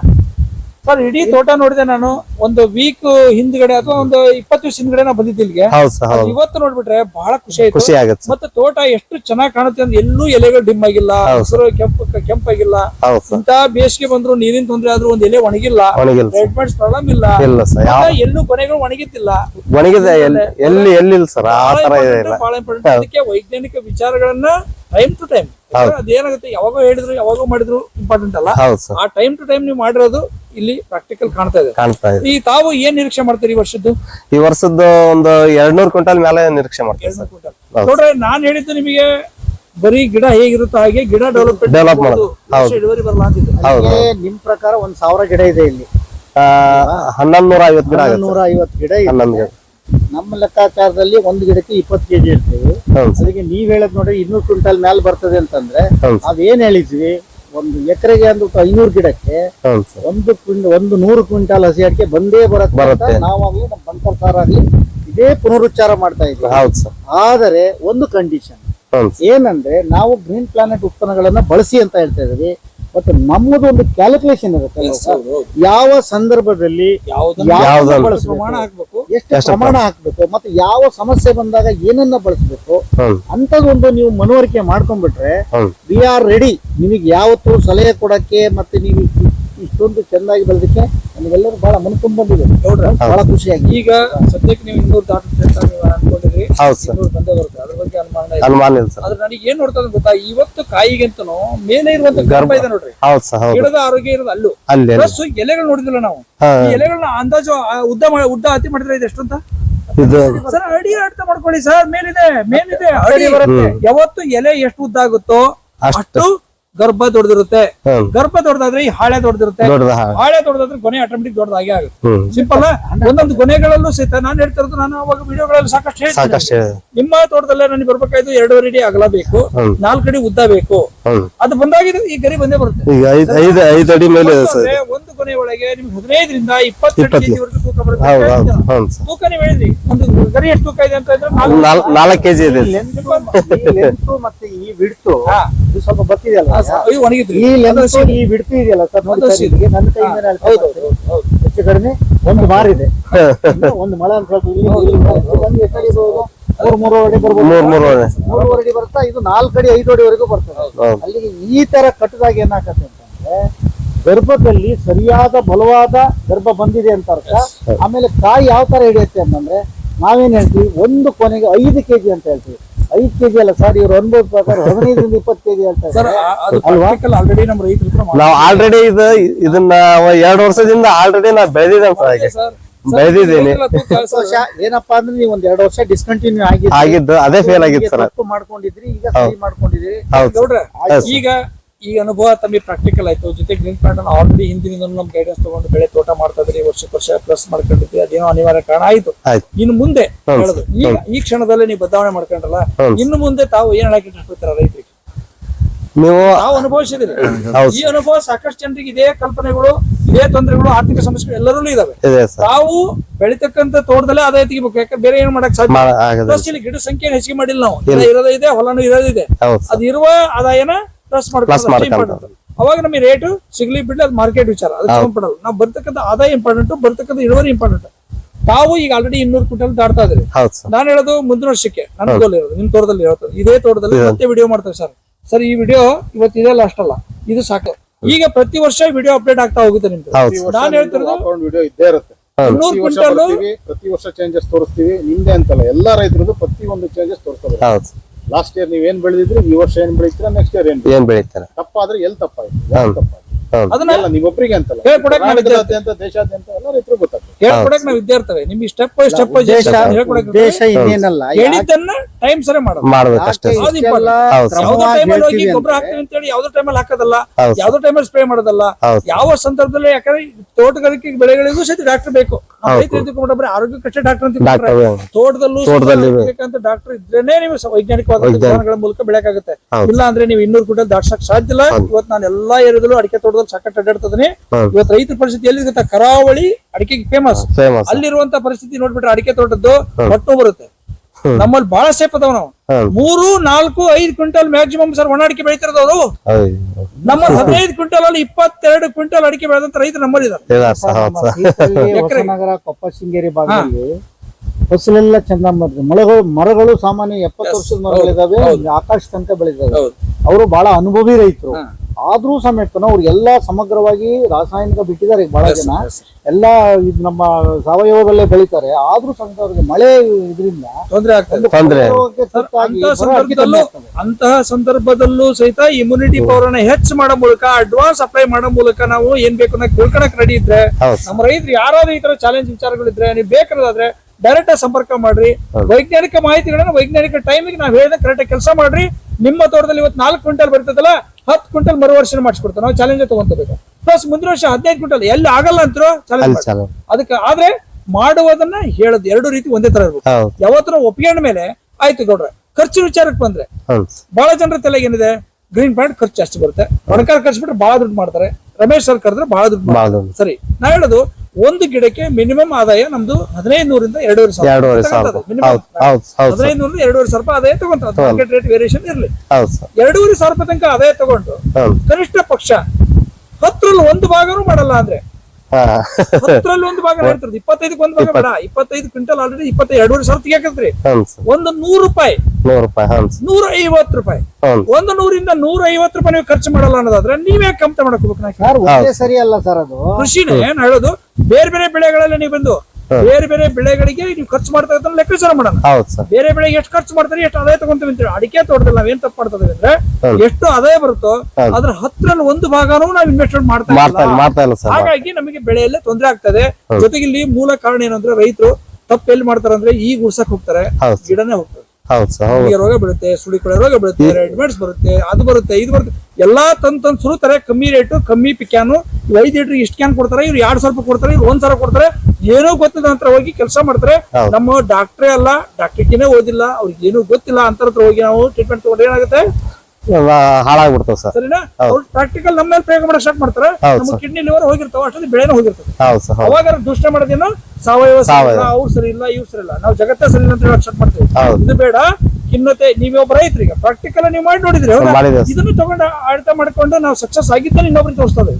ಸರ್ ಇಡೀ ತೋಟ ನೋಡಿದೆ ನಾನು. ಒಂದು ವೀಕ್ ಹಿಂದ್ಗಡೆ ಅಥವಾ ಒಂದು ಇಪ್ಪತ್ತು ದಿವಸ ಹಿಂದ್ಗಡೆ ನಾ ಬಂದಿದ್ದೆ ಇಲ್ಲಿಗೆ. ಹೌದು ಸರ್ ಅದು ಹೌದು. ಇವತ್ತು ನೋಡ್ಬಿಟ್ರೆ ಬಹಳ ಖುಷಿ ಆಯ್ತು. ಖುಷಿ ಆಗತ್ತೆ ಸರ್. ಮತ್ತೆ ತೋಟ ಎಷ್ಟು ಚೆನ್ನಾಗಿ ಕಾಣುತ್ತೆ ಅಂದ್ರೆ ಎಲ್ಲೂ ಎಲೆಗಳು ಡಿಮ್ ಆಗಿಲ್ಲ ಹೌದು ಹಸಿರು ಕೆಂಪು ಕೆಂಪಾಗಿಲ್ಲ. ಹೌದು ಸರ್. ಇಂತ ಬೇಸಿಗೆ ಬಂದ್ರು ನೀರಿನ ತೊಂದ್ರೆ ಆದ್ರೂ ಒಂದ್ ಎಲೆ ಒಣಗಿಲ್ಲ. ಒಣಗಿಲ್ಲ ಸರ್. ಟ್ರೀಟ್ಮೆಂಟ್ ಪ್ರಾಬ್ಲಮ್ ಇಲ್ಲ. ಇಲ್ಲ ಸರ್ ಯಾವ ಮತ್ತೆ ಎಲ್ಲೂ ಕೊನೆಗಳು ಒಣಗಿತ್ತಿಲ್ಲ. ಒಣಗಿದೆ ಎಲ್ಲಿ ಎಲ್ಲಿ ಎಲ್ಲಿಲ್ಲ ಸರ್ ಆ ಬಹಳ important, important. ಅದಕ್ಕೆ ವೈಜ್ಞಾನಿಕ ವಿಚಾರಗಳನ್ನ ಟೈಮ್ ಟು ಟೈಮ್ ಅದೇನಾಗುತ್ತೆ ಯಾವಾಗೋ ಹೇಳಿದ್ರು ಯಾವಾಗೋ ಮಾಡಿದ್ರು ಇಂಪಾರ್ಟೆಂಟ್ ಅಲ್ಲ. ಆ ಟೈಮ್ ಟು ಟೈಮ್ ನೀವು ಮಾಡಿರೋದು ಇಲ್ಲಿ ಪ್ರಾಕ್ಟಿಕಲ್ ಕಾಣ್ತಾ ಇದೆ. ಕಾಣ್ತಾ ಇದೆ. ಈ ತಾವು ಏನ್ ನಿರೀಕ್ಷೆ ಮಾಡ್ತೀರಿ ಈ ವರ್ಷದ್ದು? ಈ ವರ್ಷದ್ದು ಒಂದು ಎರಡ್ನೂರು ಕ್ವಿಂಟಲ್ ಮೇಲೆ ನಿರೀಕ್ಷೆ ಮಾಡ್ತೀವಿ. ನೋಡ್ರಿ ನಾನ್ ಹೇಳಿದ್ದು ನಿಮಗೆ ಬರೀ ಗಿಡ ಹೇಗಿರುತ್ತೋ ಹಾಗೆ ಗಿಡ ಡೆವಲಪ್ಮೆಂಟ್ ಡೆವಲಪ್ ಮಾಡೋದು. ಹೌದು. ಇಳುವರಿ ಬರಲ್ಲ ನಿಮ್ ಪ್ರಕಾರ ಒಂದ್ ಸಾವಿರ ಗಿಡ ಇದೆ ಇಲ್ಲಿ. ಹನ್ನೊಂದು ನೂರ ಐವತ್ತು ಗಿಡ ನೂರ ಐವತ್ತು ಗಿಡ ಇದೆ. ಹನ್ನೊಂದು ಗಿಡ. ನಮ್ಮ ಲೆಕ್ಕಾಚಾರದಲ್ಲಿ ಒಂದು ಗಿಡಕ್ಕೆ ಇಪ್ಪತ್ತು ಕೆಜಿ ಇರ್ತೀವಿ. ಹೌದು. ಸರ್ ಅದಕ್ಕೆ ನೀವ್ ಹೇಳದ್ ನೋಡ್ರಿ ಇನ್ನೂರು ಕ್ವಿಂಟಲ್ ಮೇಲೆ ಬರ್ತದೆ ಅಂತಂದ್ರೆ ಹೌದು. ಸರ್ ನಾವೇನ್ ಹೇಳಿದ್ವಿ? ಒಂದು ಎಕರೆಗೆ ಅಂದ್ಬಿಟ್ಟು ಐನೂರು ಗಿಡಕ್ಕೆ ಹೌದು ಸರ್. ಒಂದು ಕ್ವಿಂಟ್ ಒಂದು ನೂರು ಕ್ವಿಂಟಲ್ ಹಸಿ ಅಡಿಕೆ ಬಂದೇ ಬರುತ್ತೆ ಅಂತ ಬರುತ್ತೆ. ನಾವಾಗ್ಲಿ ನಮ್ಮ ಬಂಕರ್ ಸಾರ್ ಆಗ್ಲಿ ಇದೇ ಪುನರುಚ್ಚಾರ ಮಾಡ್ತಾ ಇದ್ವಿ. ಹೌದು ಸರ್. ಆದರೆ ಒಂದು ಕಂಡೀಷನ್ ಹೌದು ಸರ್. ಏನಂದ್ರೆ ನಾವು ಗ್ರೀನ್ ಪ್ಲಾನೆಟ್ ಉತ್ಪನ್ನಗಳನ್ನ ಬಳಸಿ ಅಂತ ಹೇಳ್ತಾ ಇದೀವಿ ಬಟ್ ನಮ್ಮದು ಒಂದು ಕ್ಯಾಲ್ಕುಲೇಷನ್ ಇರುತ್ತೆ ಅಲ್ವಾ ಸರ್? ಯಾವ ಸಂದರ್ಭದಲ್ಲಿ ಯಾವ್ದು ಯಾವ್ದನ್ನ ಬಳಸ್ಬೇಕು, ಬಳಸ್ಬೇಕು? ಪ್ರಮಾಣ ಹಾಕ್ಬೇಕು. ಎಷ್ಟು ಪ್ರಮಾಣ ಹಾಕ್ಬೇಕು ಮತ್ತೆ ಯಾವ ಸಮಸ್ಯೆ ಬಂದಾಗ ಏನನ್ನ ಬಳಸಬೇಕು ಅಂತದೊಂದು ನೀವು ಮನವರಿಕೆ ಮಾಡ್ಕೊಂಡ್ಬಿಟ್ರೆ ವಿ ಆರ್ ರೆಡಿ ನಿಮಗೆ ಯಾವತ್ತು ಸಲಹೆ ಕೊಡಕ್ಕೆ ಮತ್ತೆ ನೀವು ಇಷ್ಟೊಂದು ಚೆನ್ನಾಗಿ ಬೆಳೆದಕ್ಕೆ ನಮಗೆಲ್ಲರೂ ಬಹಳ ಮನಕೊಂಡ್ ಬಂದಿದೆ ನೋಡ್ರಿ ಬಹಳ ಖುಷಿಯಾಗಿ. ಈಗ ಸದ್ಯಕ್ಕೆ ನೀವು ಇನ್ನೂರು ದಾಟುತ್ತೆ ಅಂತ ನೀವು ಅನ್ಕೊಂಡಿದ್ರಿ. ಹೌದು ಸರ್. ಇನ್ನೂರು ಬಂದೇ ಬರುತ್ತೆ ಅದ್ರ ಬಗ್ಗೆ ಅನುಮಾನ ಇಲ್ಲ. ಅನುಮಾನ ಇಲ್ಲ ಸರ್. ಆದ್ರೆ ನನಗೆ ಏನ್ ನೋಡ್ತಾ ಗೊತ್ತಾ? ಇವತ್ತು ಕಾಯಿಗಿಂತನೂ ಮೇಲೆ ಇರುವಂತ ಗರ್ಭ. ಇದೆ ನೋಡ್ರಿ. ಹೌದು ಸರ್ ಹೌದು. ಗಿಡದ ಆರೋಗ್ಯ ಇರೋದು ಅಲ್ಲೂ. ಅಲ್ಲಿ ಪ್ಲಸ್ ಎಲೆಗಳು ನೋಡಿದಿಲ್ಲ ನಾವು. ಈ ಎಲೆಗಳನ್ನ ಅಂದಾಜು ಉದ್ದ ಮಾ- ಉದ್ದ ಅತಿ ಮಾಡಿದ್ರೆ ಇದು ಎಷ್ಟು ಅಂತ ಇದು ಸರ್ ಅಡಿ ಅರ್ಥ ಮಾಡ್ಕೊಳ್ಳಿ ಸರ್ ಮೇಲಿದೆ ಮೇಲಿದೆ ಅಡಿ. ಬರುತ್ತೆ. ಯಾವತ್ತು ಎಲೆ ಎಷ್ಟು ಉದ್ದ ಆಗುತ್ತೋ ಅಷ್ಟು ಗರ್ಭ ದೊಡ್ಡದಿರುತ್ತೆ. ಗರ್ಭ ದೊಡ್ಡದಾದ್ರೆ ಈ ಹಾಳೆ ದೊಡ್ಡದಿರುತ್ತೆ. ದೊಡ್ಡದ? ಹಾಳೆ ದೊಡ್ಡದಾದ್ರೆ ಕೊನೆ ಆಟೋಮೆಟಿಕ್ ದೊಡ್ಡದಾಗೆ ಆಗುತ್ತೆ. ಸಿಂಪಲ್ ಒಂದೊಂದು ಕೊನೆಗಳಲ್ಲೂ ಸಹಿತ ನಾನು ಹೇಳ್ತಿರೋದು ನಾನು ಅವಾಗ ವಿಡಿಯೋಗಳಲ್ಲಿ ಸಾಕಷ್ಟು ಹೇಳ್ತೀನಿ. ನಿಮ್ಮ ತೋಟದಲ್ಲೇ ನನಗೆ ಬರ್ಬೇಕಾಯ್ತು ಎರಡೂವರೆ ಅಡಿ ಅಗಲ ಬೇಕು ನಾಲ್ಕು ಅಡಿ ಉದ್ದ ಬೇಕು. ಅದು ಬಂದಾಗಿದೆ ಈ ಗರಿ ಬಂದೇ ಬರುತ್ತೆ. ಮೇಲೆ ಒಂದು ಕೊನೆ ಒಳಗೆ ನಿಮ್ಗೆ ಹದಿನೈದರಿಂದ ಇಪ್ಪತ್ತು. ಕೆಜಿವರೆಗೂ ತೂಕ ಬರುತ್ತೆ ತೂಕ ನೀವು ಹೇಳಿದ್ರಿ. ಒಂದು ಗರಿ ಎಷ್ಟು ತೂಕ ಇದೆ ಅಂತ ಹೇಳಿದ್ರೆ ನಾಲ್ಕು ನಾಲ್ ನಾಲ್ಕು ಕೆಜಿ ಇದೆ. ಮತ್ತೆ ಈ ಬಿಡ್ತು ಇದು ಸ್ವಲ್ಪ ಬರ್ತಿದೆಯಲ್ಲ ಈ ಲೆಂತ್ ಈ ವಿಡ್ತು ಇದೆಯಲ್ಲ ಸರ್? ನೋಡಿ ಸರ್ ಇಲ್ಲಿಗೆ ನನ್ನ ಕೈಯಿಂದ ಹೌದು ಇದ್ದೀನಿ. ಹೆಚ್ಚು ಕಡಿಮೆ ಒಂದು ಮಾರಿದೆ ಒಂದು ಮಳೆ ಅಂತ ಇರ್ಬೋದು? ಮೂರು ಮೂರು ಅಡಿ ಬರ್ಬೋದು. ಮೂರ್ ಮೂರು ಅಡಿ. ಮೂರುವರೆ ಅಡಿ ಬರ್ತಾ ಇದು ನಾಲ್ಕಡಿ ಅಡಿ ಐದು ಅಡಿವರೆಗೂ ಬರ್ತದೆ. ಅಲ್ಲಿಗೆ ಈ ತರ ಕಟ್ಟಿದಾಗ ಏನಾಗತ್ತೆ ಅಂತಂದ್ರೆ ಗರ್ಭದಲ್ಲಿ ಸರಿಯಾದ ಬಲವಾದ ಗರ್ಭ ಬಂದಿದೆ ಅಂತ ಅರ್ಥ. ಆಮೇಲೆ ಕಾಯಿ ಯಾವ ತರ ಹಿಡಿಯುತ್ತೆ ಅಂತಂದ್ರೆ ನಾವೇನ್ ಹೇಳ್ತೀವಿ? ಒಂದು ಕೊನೆಗೆ ಐದು ಕೆಜಿ ಅಂತ ಹೇಳ್ತೀವಿ. ಐದು ಕೆಜಿ ಅಲ್ಲ ಸರ್ ಇವ್ರ ಅನುಭವ ಪ್ರಕಾರ ಹದಿನೈದರಿಂದ ಇಪ್ಪತ್ತು ಕೆಜಿ ಹೇಳ್ತಾರೆ ಸರ್ ಆಲ್ರೆಡಿ ನಮ್ಮ ರೈತರು ನಾವು ಆಲ್ರೆಡಿ ಇದು ಇದನ್ನ ಎರಡು ವರ್ಷದಿಂದ ಆಲ್ರೆಡಿ ನಾ ಬೆಳೆದಿದ್ದೇನೆ ಸರ್ ಹಾಗೆ. ಬೆಳೆದಿದ್ದೀನಿ. ಏನಪ್ಪಾ ಅಂದ್ರೆ ನೀವು ಒಂದ್ ಎರಡು ವರ್ಷ ಡಿಸ್ಕಂಟಿನ್ಯೂ ಆಗಿದ್ದು ಆಗಿದ್ದು ಅದೇ ಫೇಲ್ ಆಗಿತ್ತು ಸರ್. ಮಾಡ್ಕೊಂಡಿದ್ರಿ ಈಗ ಮಾಡ್ಕೊಂಡಿದ್ರಿ. ಈಗ ಈ ಅನುಭವ ತಮಗೆ ಪ್ರಾಕ್ಟಿಕಲ್ ಆಯ್ತು. ಜೊತೆ ಗ್ರೀನ್ ಪ್ಲಾಂಟ್ ಆಲ್ರೆಡಿ ಹಿಂದಿನಿಂದ ನಮ್ಮ ಗೈಡೆನ್ಸ್ ತಗೊಂಡು ಬೆಳೆ ತೋಟ ಮಾಡ್ತಾ ಇದ್ರಿ ವರ್ಷಕ್ಕೆ ವರ್ಷ ಪ್ಲಸ್ ಮಾಡ್ಕೊಂಡಿದ್ವಿ ಅದೇನೋ ಅನಿವಾರ್ಯ ಕಾರಣ. ಆಯ್ತು. ಇನ್ನು ಮುಂದೆ ಈಗ ಈ ಕ್ಷಣದಲ್ಲಿ ನೀವು ಬದಲಾವಣೆ ಮಾಡ್ಕೊಂಡ್ರಲ್ಲ. ಇನ್ನು ಮುಂದೆ ತಾವು ಏನ್ ಹೇಳಕ್ಕೆ ಇಷ್ಟಪಡ್ತೀರಾ ರೈತರಿಗೆ? ನೀವು ತಾವು ಅನುಭವಿಸಿದ್ರಿ ಈ ಅನುಭವ ಸಾಕಷ್ಟು ಜನರಿಗೆ ಇದೇ ಕಲ್ಪನೆಗಳು ಇದೇ ತೊಂದರೆಗಳು ಆರ್ಥಿಕ ಸಮಸ್ಯೆಗಳು ಎಲ್ಲರಲ್ಲೂ ಇದಾವೆ. ತಾವು ಬೆಳಿತಕ್ಕಂತ ತೋಟದಲ್ಲೇ ಆದಾಯ ತೆಗಿಬೇಕು. ಯಾಕಂದ್ರೆ ಬೇರೆ ಏನ್ ಮಾಡಕ್ ಸಾಧ್ಯ ಗಿಡ ಸಂಖ್ಯೆ ಹೆಚ್ಚಿಗೆ ಮಾಡಿಲ್ಲ ನಾವು. ಇರೋದೇ ಇದೆ ಹೊಲನು ಇರೋದಿದೆ ಅದಿರುವ ಆದಾಯನ ಪ್ಲಸ್ ಮಾಡ್ಕೊಂಡು. ಅವಾಗ ನಮಗೆ ರೇಟ್ ಸಿಗ್ಲಿ ಬಿಡ್ಲಿ ಅದು ಮಾರ್ಕೆಟ್ ವಿಚಾರ ಅದು ಸಂಬಂಧಪಡಲ್ಲ ನಾವು ಬರ್ತಕ್ಕಂಥ ಆದಾಯ ಇಂಪಾರ್ಟೆಂಟ್ ಬರ್ತಕ್ಕಂಥ ಇಳುವರಿ ಇಂಪಾರ್ಟೆಂಟ್ ತಾವು ಈಗ ಆಲ್ರೆಡಿ ಇನ್ನೂರು ಕ್ವಿಂಟಲ್ ದಾಡ್ತಾ ಇದ್ರಿ ಹೌದು ಸರ್. ನಾನು ಹೇಳೋದು ಮುಂದಿನ ವರ್ಷಕ್ಕೆ ನನ್ನ ಗೋಲ್ ಇರೋದು ನಿಮ್ ತೋಟದಲ್ಲಿ ಇರೋದು ಇದೇ ತೋಟದಲ್ಲಿ ಮತ್ತೆ ವಿಡಿಯೋ ಮಾಡ್ತಾರೆ ಸರ್. ಸರ್ ಈ ವಿಡಿಯೋ ಇವತ್ತು ಇದೆಲ್ಲ ಅಷ್ಟಲ್ಲ ಇದು ಸಾಕು. ಈಗ ಪ್ರತಿ ವರ್ಷ ವಿಡಿಯೋ ಅಪ್ಡೇಟ್ ಆಗ್ತಾ ಹೋಗುತ್ತೆ ನಿಮ್ದು. ನಾನು ಹೇಳ್ತಿರೋದು ವಿಡಿಯೋ ಇದ್ದೇ ಇರುತ್ತೆ. ಇನ್ನೂರು ಪ್ರತಿ ವರ್ಷ ಕ್ವಿಂಟಲ್ ಪ್ರತಿ ವರ್ಷ ಚೇಂಜಸ್ ತೋರಿಸ್ತೀವಿ. ನಿಮ್ದೇ ಅಂತಲ್ಲ ಎಲ್ಲಾ ರೈತರದ್ದು ಪ್ರತಿ ಒಂದು ಚೇಂಜಸ್ ತೋರಿಸ್ತಾರೆ. ಲಾಸ್ಟ್ ಇಯರ್ ನೀವ್ ಏನ್ ಬೆಳೆದಿದ್ರಿ? ಈ ವರ್ಷ ಏನ್ ಬೆಳಿತೀರಾ? ನೆಕ್ಸ್ಟ್ ಇಯರ್ ಏನ್ ಏನ್ ಬೆಳೀತಾರೆ? ತಪ್ಪಾದ್ರೆ ಎಲ್ಲಿ ತಪ್ಪಾಯ್ತು? ಹೌದು. ತಪ್ಪಾಯ್ತು? ಹೌದು. ಅದನ್ನ ಅಂತಲ್ಲ. ಹೇಳ್ಕೊಡಕ್ ನಾವು ದೇಶಾದ್ಯಂತ ಎಲ್ಲ ರೈತರು ಗೊತ್ತಾಗ್ತದೆ. ಹೇಳ್ಕೊಡಕ್ ನಾವು ವಿದ್ಯಾರ್ಥಿ ನಿಮ್ಗೆ ಸ್ಟೆಪ್ ಬೈ ಸ್ಟೆಪ್ ಉದ್ದೇಶ ಹೇಳ್ಕೊಡಕ್ ಉದ್ದೇಶ ಇನ್ನೇನಲ್ಲ. ಹೇಳಿದ್ದನ್ನ ಟೈಮ್ ಸರಿ ಮಾಡೋದು. ಮಾಡ್ಬೇಕಷ್ಟೇ. ಯಾಕೆ ಸರ್ ಇಷ್ಟೆಲ್ಲ ಹೌದು ಸರ್. ಯಾವ್ದೋ ಕ್ರಮವಾಗಿ ಟೈಮಲ್ಲಿ ಹೋಗಿ ಹೇಳ್ತೀವಿ ಗೊಬ್ಬರ ಹಾಕ್ತೀವಿ ಅಂತೇಳಿ ಯಾವ್ದೋ ಟೈಮಲ್ಲಿ ಹಾಕೋದಲ್ಲ. ಹೌದು. ಯಾವ್ದೋ ಟೈಮಲ್ಲಿ ಸ್ಪ್ರೇ ಮಾಡೋದಲ್ಲ. ಹೌದು. ಯಾವ ಸಂದರ್ಭದಲ್ಲಿ ಯಾಕಂದ್ರೆ ತೋಟಗಾರಿಕೆ ಬೆಳೆಗಳಿಗೂ ಸಹಿತ ಡಾಕ್ಟರ್ ಬೇಕು. ಬರೀ ಆರೋಗ್ಯಕ್ಕಷ್ಟೇ ಡಾಕ್ಟರ್ ಅಂತ ತಿಳ್ಕೊಂಡ್ರೆ ತೋಟದಲ್ಲೂ ತೋಟದಲ್ಲಿ ಬೇಕಂತ ಡಾಕ್ಟರ್ ಇದ್ರೇನೆ ನೀವು ಸ- ವೈಜ್ಞಾನಿಕವಾದ ವಿಧಾನಗಳ ಮೂಲಕ ಬೆಳೆಯಕಾಗುತ್ತೆ. ಇಲ್ಲ ಅಂದ್ರೆ ನೀವು ಇನ್ನೂರು ಕ್ವಿಂಟಲ್ ದಾಟ್ಸಕ್ ಸಾಧ್ಯ ಇಲ್ಲ. ಇವತ್ತು ನಾನು ಎಲ್ಲಾ ಏರಿಯಾದಲ್ಲೂ ಅಡಿಕೆ ತೋಟದಲ್ಲಿ ಸಾಕಷ್ಟು ಅಡ್ಡಾಡ್ತದನಿ ಹೌದು. ಇವತ್ತು ರೈತರ ಪರಿಸ್ಥಿತಿ ಎಲ್ಲಿ ಗೊತ್ತಾ? ಕರಾವಳಿ ಅಡಿಕೆಗೆ ಫೇಮಸ್ ಫೇಮಸ್ ಅಲ್ಲಿರುವಂತ ಪರಿಸ್ಥಿತಿ ನೋಡ್ಬಿಟ್ರೆ ಅಡಿಕೆ ತೋಟದ್ದು ಮಟ್ಟು ಬರುತ್ತೆ. ನಮ್ಮಲ್ಲಿ ಬಹಳ ಸೇಫ್ ಅದಾವ ನಾವು. ಮೂರು ನಾಲ್ಕು ಐದು ಕ್ವಿಂಟಲ್ ಮ್ಯಾಕ್ಸಿಮಮ್ ಸರ್ ಒಣ ಅಡಿಕೆ ಬೆಳಿತಿರೋದು ಅವರು ಅಯ್ಯೋ. ನಮ್ಮ ಹದಿನೈದು ಕ್ವಿಂಟಲ್ ಅಲ್ಲಿ ಇಪ್ಪತ್ತೆರಡು ಕ್ವಿಂಟಲ್ ಅಡಿಕೆ ಬೆಳೆದಂತ ರೈತರು ಸರ್ ಹೊಸನಗರ ಕೊಪ್ಪ ಶೃಂಗೇರಿ ಭಾಗದಲ್ಲಿ ಫಸಲೆಲ್ಲ ಚಂದ ಮಾಡಿದ್ರು ಮಳೆಗಳು ಮರಗಳು ಸಾಮಾನ್ಯ ಎಪ್ಪತ್ತು. ವರ್ಷದ ಮರಗಳಿದಾವೆ. ಆಕಾಶ ತನಕ ಬೆಳೆದಿದ್ದಾವೆ. ಅವರು ಬಹಳ ಅನುಭವಿ ರೈತರು. ಆದ್ರೂ ಸಮೇತ ಎಲ್ಲಾ ಸಮಗ್ರವಾಗಿ ರಾಸಾಯನಿಕ ಬಿಟ್ಟಿದ್ದಾರೆ ಬಹಳ ಜನ ಎಲ್ಲ ಇದು ನಮ್ಮ ಸಾವಯವದಲ್ಲೇ ಬೆಳಿತಾರೆ. ಆದ್ರೂ ಸಮೇತ ಅವ್ರಿಗೆ ಮಳೆ ಇದರಿಂದ ತೊಂದರೆ. ಅಂತಹ ಸಂದರ್ಭದಲ್ಲೂ ಸಹಿತ ಇಮ್ಯುನಿಟಿ ಪವರ್ ಅನ್ನ ಹೆಚ್ಚು ಮಾಡೋ ಮೂಲಕ ಅಡ್ವಾನ್ಸ್ ಅಪ್ಲೈ ಮಾಡೋ ಮೂಲಕ ನಾವು ಏನ್ ಬೇಕು ಅನ್ನೋ ತಿಳ್ಕೊಳಕ್ ರೆಡಿ ಇದ್ರೆ ನಮ್ಮ ರೈತರು ಯಾರಾದ್ರೂ ಈ ತರ ಚಾಲೆಂಜ್ ವಿಚಾರಗಳಿದ್ರೆ ನೀವು ಬೇಕಾದ್ರೆ ಡೈರೆಕ್ಟ್ ಆಗಿ ಸಂಪರ್ಕ ಮಾಡ್ರಿ. ವೈಜ್ಞಾನಿಕ ಮಾಹಿತಿಗಳನ್ನ ವೈಜ್ಞಾನಿಕ ಟೈಮಿಗೆ ನಾವು ಹೇಳಿದ ಕರೆಕ್ಟ್ ಕೆಲಸ ಮಾಡ್ರಿ. ನಿಮ್ಮ ತೋಟದಲ್ಲಿ ಇವತ್ತು ನಾಲ್ಕು ಕ್ವಿಂಟಲ್ ಬರ್ತದಲ್ಲ ಹತ್ತು ಕ್ವಿಂಟಲ್ ಮರು ವರ್ಷ ಮಾಡಿಸ್ಕೊಡ್ತಾರೆ. ನಾವು ಚಾಲೆಂಜ್ ತಗೊಂತಬೇಕು ಪ್ಲಸ್ ಮುಂದಿನ ವರ್ಷ ಹದಿನೈದು ಕ್ವಿಂಟಲ್. ಎಲ್ಲಿ ಆಗಲ್ಲ ಅಂತರೋ ಚಾಲೆಂಜ್ ಅದಕ್ಕೆ ಆದ್ರೆ ಮಾಡುವುದನ್ನ ಹೇಳೋದು ಎರಡು ರೀತಿ ಒಂದೇ ತರ ಇರ್ಬೇಕು. ಯಾವತ್ತರ ಯಾವತ್ತೂ ಒಪ್ಪಿಗೆ ಮೇಲೆ ಆಯ್ತು ಗೌಡ್ರೆ ಖರ್ಚು ವಿಚಾರಕ್ಕೆ ಬಂದ್ರೆ. ಬಹಳ ಜನರ ತಲೆಗೆ ಏನಿದೆ? ಗ್ರೀನ್ ಪ್ಯಾಂಟ್ ಖರ್ಚು ಜಾಸ್ತಿ ಬರುತ್ತೆ. ಒಣಕಾರ ಖರ್ಚು ಬಿಟ್ರೆ ಬಹಳ ದುಡ್ಡು ಮಾಡ್ತಾರೆ. ರಮೇಶ್ ಸರ್ ಕರೆದ್ರೆ ಬಹಳ ದುಡ್ಡು ಸರಿ ನಾ ಹೇಳೋದು ಒಂದು ಗಿಡಕ್ಕೆ ಮಿನಿಮಮ್ ಆದಾಯ ನಮ್ದು ಹದಿನೈದು ನೂರಿಂದ ಎರಡೂವರೆ ಸಾವಿರ. ಹದಿನೈದು ನೂರಿಂದ ಎರಡೂವರೆ ಸಾವಿರ ರೂಪಾಯಿ ಆದಾಯ ತಗೊಂತ ಮಾರ್ಕೆಟ್ ರೇಟ್ ವೇರಿಯೇಷನ್ ಇರಲಿ. ಎರಡೂವರೆ ಸಾವಿರ ರೂಪಾಯಿ ತನಕ ಆದಾಯ ತಗೊಂಡು ಕನಿಷ್ಠ ಪಕ್ಷ ಹತ್ತರಲ್ಲಿ ಒಂದು ಭಾಗನೂ ಮಾಡಲ್ಲ ಅಂದ್ರೆ ಹತ್ತರಲ್ಲಿ ಒಂದು ಭಾಗ ಹೇಳ್ತಿರೋದು ಇಪ್ಪತ್ತೈದಕ್ಕೆ ಒಂದು ಭಾಗ ಬೇಡ. ಇಪ್ಪತ್ತೈದು ಕ್ವಿಂಟಲ್ ಆಲ್ರೆಡಿ ಇಪ್ಪತ್ತೈದು ಎರಡೂವರೆ ಸಾವಿರ ತೆಗಿಯಾಕತ್ರಿ. ಒಂದು ನೂರು ರೂಪಾಯಿ. ನೂರು ರೂಪಾಯಿ ನೂರ ಐವತ್ತು ರೂಪಾಯಿ. ಹೌದ್ ಒಂದು ನೂರಿಂದ ನೂರ ಐವತ್ತು ರೂಪಾಯಿ ನೀವು ಖರ್ಚು ಮಾಡಲ್ಲ ಅನ್ನೋದಾದ್ರೆ ನೀವೇ ಕಮ್ತ ಮಾಡಕ್ ಹೋಗ್ಬೇಕು ಸರ್ ಅಲ್ಲ ಸರ್ ಅದು? ಕೃಷಿನೇ ಏನ್ ಹೇಳೋದು ಬೇರೆ ಬೇರೆ ಬೆಳೆಗಳಲ್ಲಿ ನೀವು ಬಂದು. ಬೇರೆ ಬೇರೆ ಬೆಳೆಗಳಿಗೆ ನೀವು ಖರ್ಚು ಮಾಡ್ತಾ ಲೆಕ್ಕಾಚಾರ ಮಾಡೋಣ ಹೌದ್ ಸರ್. ಬೇರೆ ಬೆಳೆಗೆ ಎಷ್ಟು ಖರ್ಚು ಮಾಡ್ತಾರೆ ಎಷ್ಟು ಆದಾಯ ತಗೊಂತೀವಿ ಅಂತೇಳಿ ಅಡಿಕೆ ತೋಟದಲ್ಲಿ ನಾವೇನ್ ತಪ್ಪು ಮಾಡ್ತಾ ಇದೀವಿ ಅಂದ್ರೆ ಎಷ್ಟು ಆದಾಯ ಬರುತ್ತೋ. ಅದ್ರ ಹತ್ತರಲ್ಲಿ ಒಂದು ಭಾಗನೂ ನಾವು ಇನ್ವೆಸ್ಟ್ಮೆಂಟ್ ಮಾಡ್ತಾ ಮಾಡ್ತಾ ಇಲ್ಲ ಮಾಡ್ತಾ ಇಲ್ಲ ಸರ್. ಹಾಗಾಗಿ ನಮಗೆ ಬೆಳೆಯಲ್ಲೇ ತೊಂದರೆ ಆಗ್ತದೆ. ಜೊತೆಗೆ ಇಲ್ಲಿ ಮೂಲ ಕಾರಣ ಏನಂದ್ರೆ ರೈತರು ತಪ್ಪು ಎಲ್ಲಿ ಮಾಡ್ತಾರೆ ಅಂದ್ರೆ ಈಗ ಉಳ್ಸಕ್ ಹೋಗ್ತಾರೆ ಹೌದ್ ಗಿಡನೇ ಹೋಗ್ತಾರೆ ಹೌದ್ ಸರ್ ಹೌದ್. ಹೀಗೆ ರೋಗ ಬೀಳುತ್ತೆ ಸುಳಿ ಕೊಳೆ ರೋಗ ಬೀಳುತ್ತೆ ರೆಡ್ಮೆಂಟ್ಸ್ ಬರುತ್ತೆ ಅದು ಬರುತ್ತೆ ಇದು ಬರುತ್ತೆ. ಎಲ್ಲಾ ತಂತ್ರ ತರ ಕಮ್ಮಿ ರೇಟು ಕಮ್ಮಿ ಪಿಕ್ಯಾನು. ಐದು ಲೀಟರ್ ಇಷ್ಟು ಕ್ಯಾನ್ ಕೊಡ್ತಾರೆ ಇವ್ರು ಎರಡ್ ಸಾವಿರ ರೂಪಾಯಿ ಕೊಡ್ತಾರೆ ಇವ್ರು ಒಂದ್ ಸಾವಿರ ಕೊಡ್ತಾರೆ. ಏನೋ ಗೊತ್ತಿದ ನಂತರ ಹೋಗಿ ಕೆಲಸ ಮಾಡ್ತಾರೆ. ನಮ್ಮ ಡಾಕ್ಟ್ರೇ ಅಲ್ಲ ಡಾಕ್ಟರ್ಗಿನೇ ಓದಿಲ್ಲ ಅವ್ರಿಗೆ ಏನೂ ಗೊತ್ತಿಲ್ಲ ಅಂತ ಹತ್ರ ಹೋಗಿ ನಾವು ಟ್ರೀಟ್ಮೆಂಟ್ ತಗೊಂಡ್ರೆ ಏನಾಗುತ್ತೆ? ಹಾಳಾಗ್ಬಿಡ್ತಾವ ಸರ್. ಸರಿನಾ. ಅವ್ರು ಪ್ರಾಕ್ಟಿಕಲ್ ನಮ್ಮ ಮೇಲೆ ಪ್ರಯೋಗ ಮಾಡಕ್ ಸ್ಟಾರ್ಟ್ ಮಾಡ್ತಾರೆ. ನಮ್ಮ ಕಿಡ್ನಿ ಲಿವರ್ ಹೋಗಿರ್ತಾವ ಅಷ್ಟೊಂದು ಬೆಳೆನೂ ಹೋಗಿರ್ತದೆ. ಅವಾಗ ದೂಷಣೆ ಮಾಡೋದೇನು? ಸಾವಯವ ಸರಿ ಸಾವಯವ. ಇಲ್ಲ ಅವ್ರು ಸರಿ ಇಲ್ಲ ಇವ್ರು ಸರಿ ಇಲ್ಲ. ನಾವು ಜಗತ್ತೇ ಸರಿ ಇಲ್ಲ ಅಂತ ಹೇಳಕ್ ಸ್ಟಾರ್ಟ್ ಮಾಡ್ತೀವಿ. ಇದು ಬೇಡ. ಖಿನ್ನತೆ ನೀವೇ ಒಬ್ಬ ರೈತರಿಗೆ ಪ್ರಾಕ್ಟಿಕಲ್ ನೀವು ಮಾಡಿ ನೋಡಿದ್ರಿ. ಇದನ್ನು ತಗೊಂಡು ಆಡಳಿತ ಮಾಡಿಕೊಂಡು ನಾವು ಸಕ್ಸಸ್ ಆಗಿದ್ದಲ್ಲಿ ಇನ್ನೊಬ್ರಿಗೆ ತೋರಿಸ್ತದೆ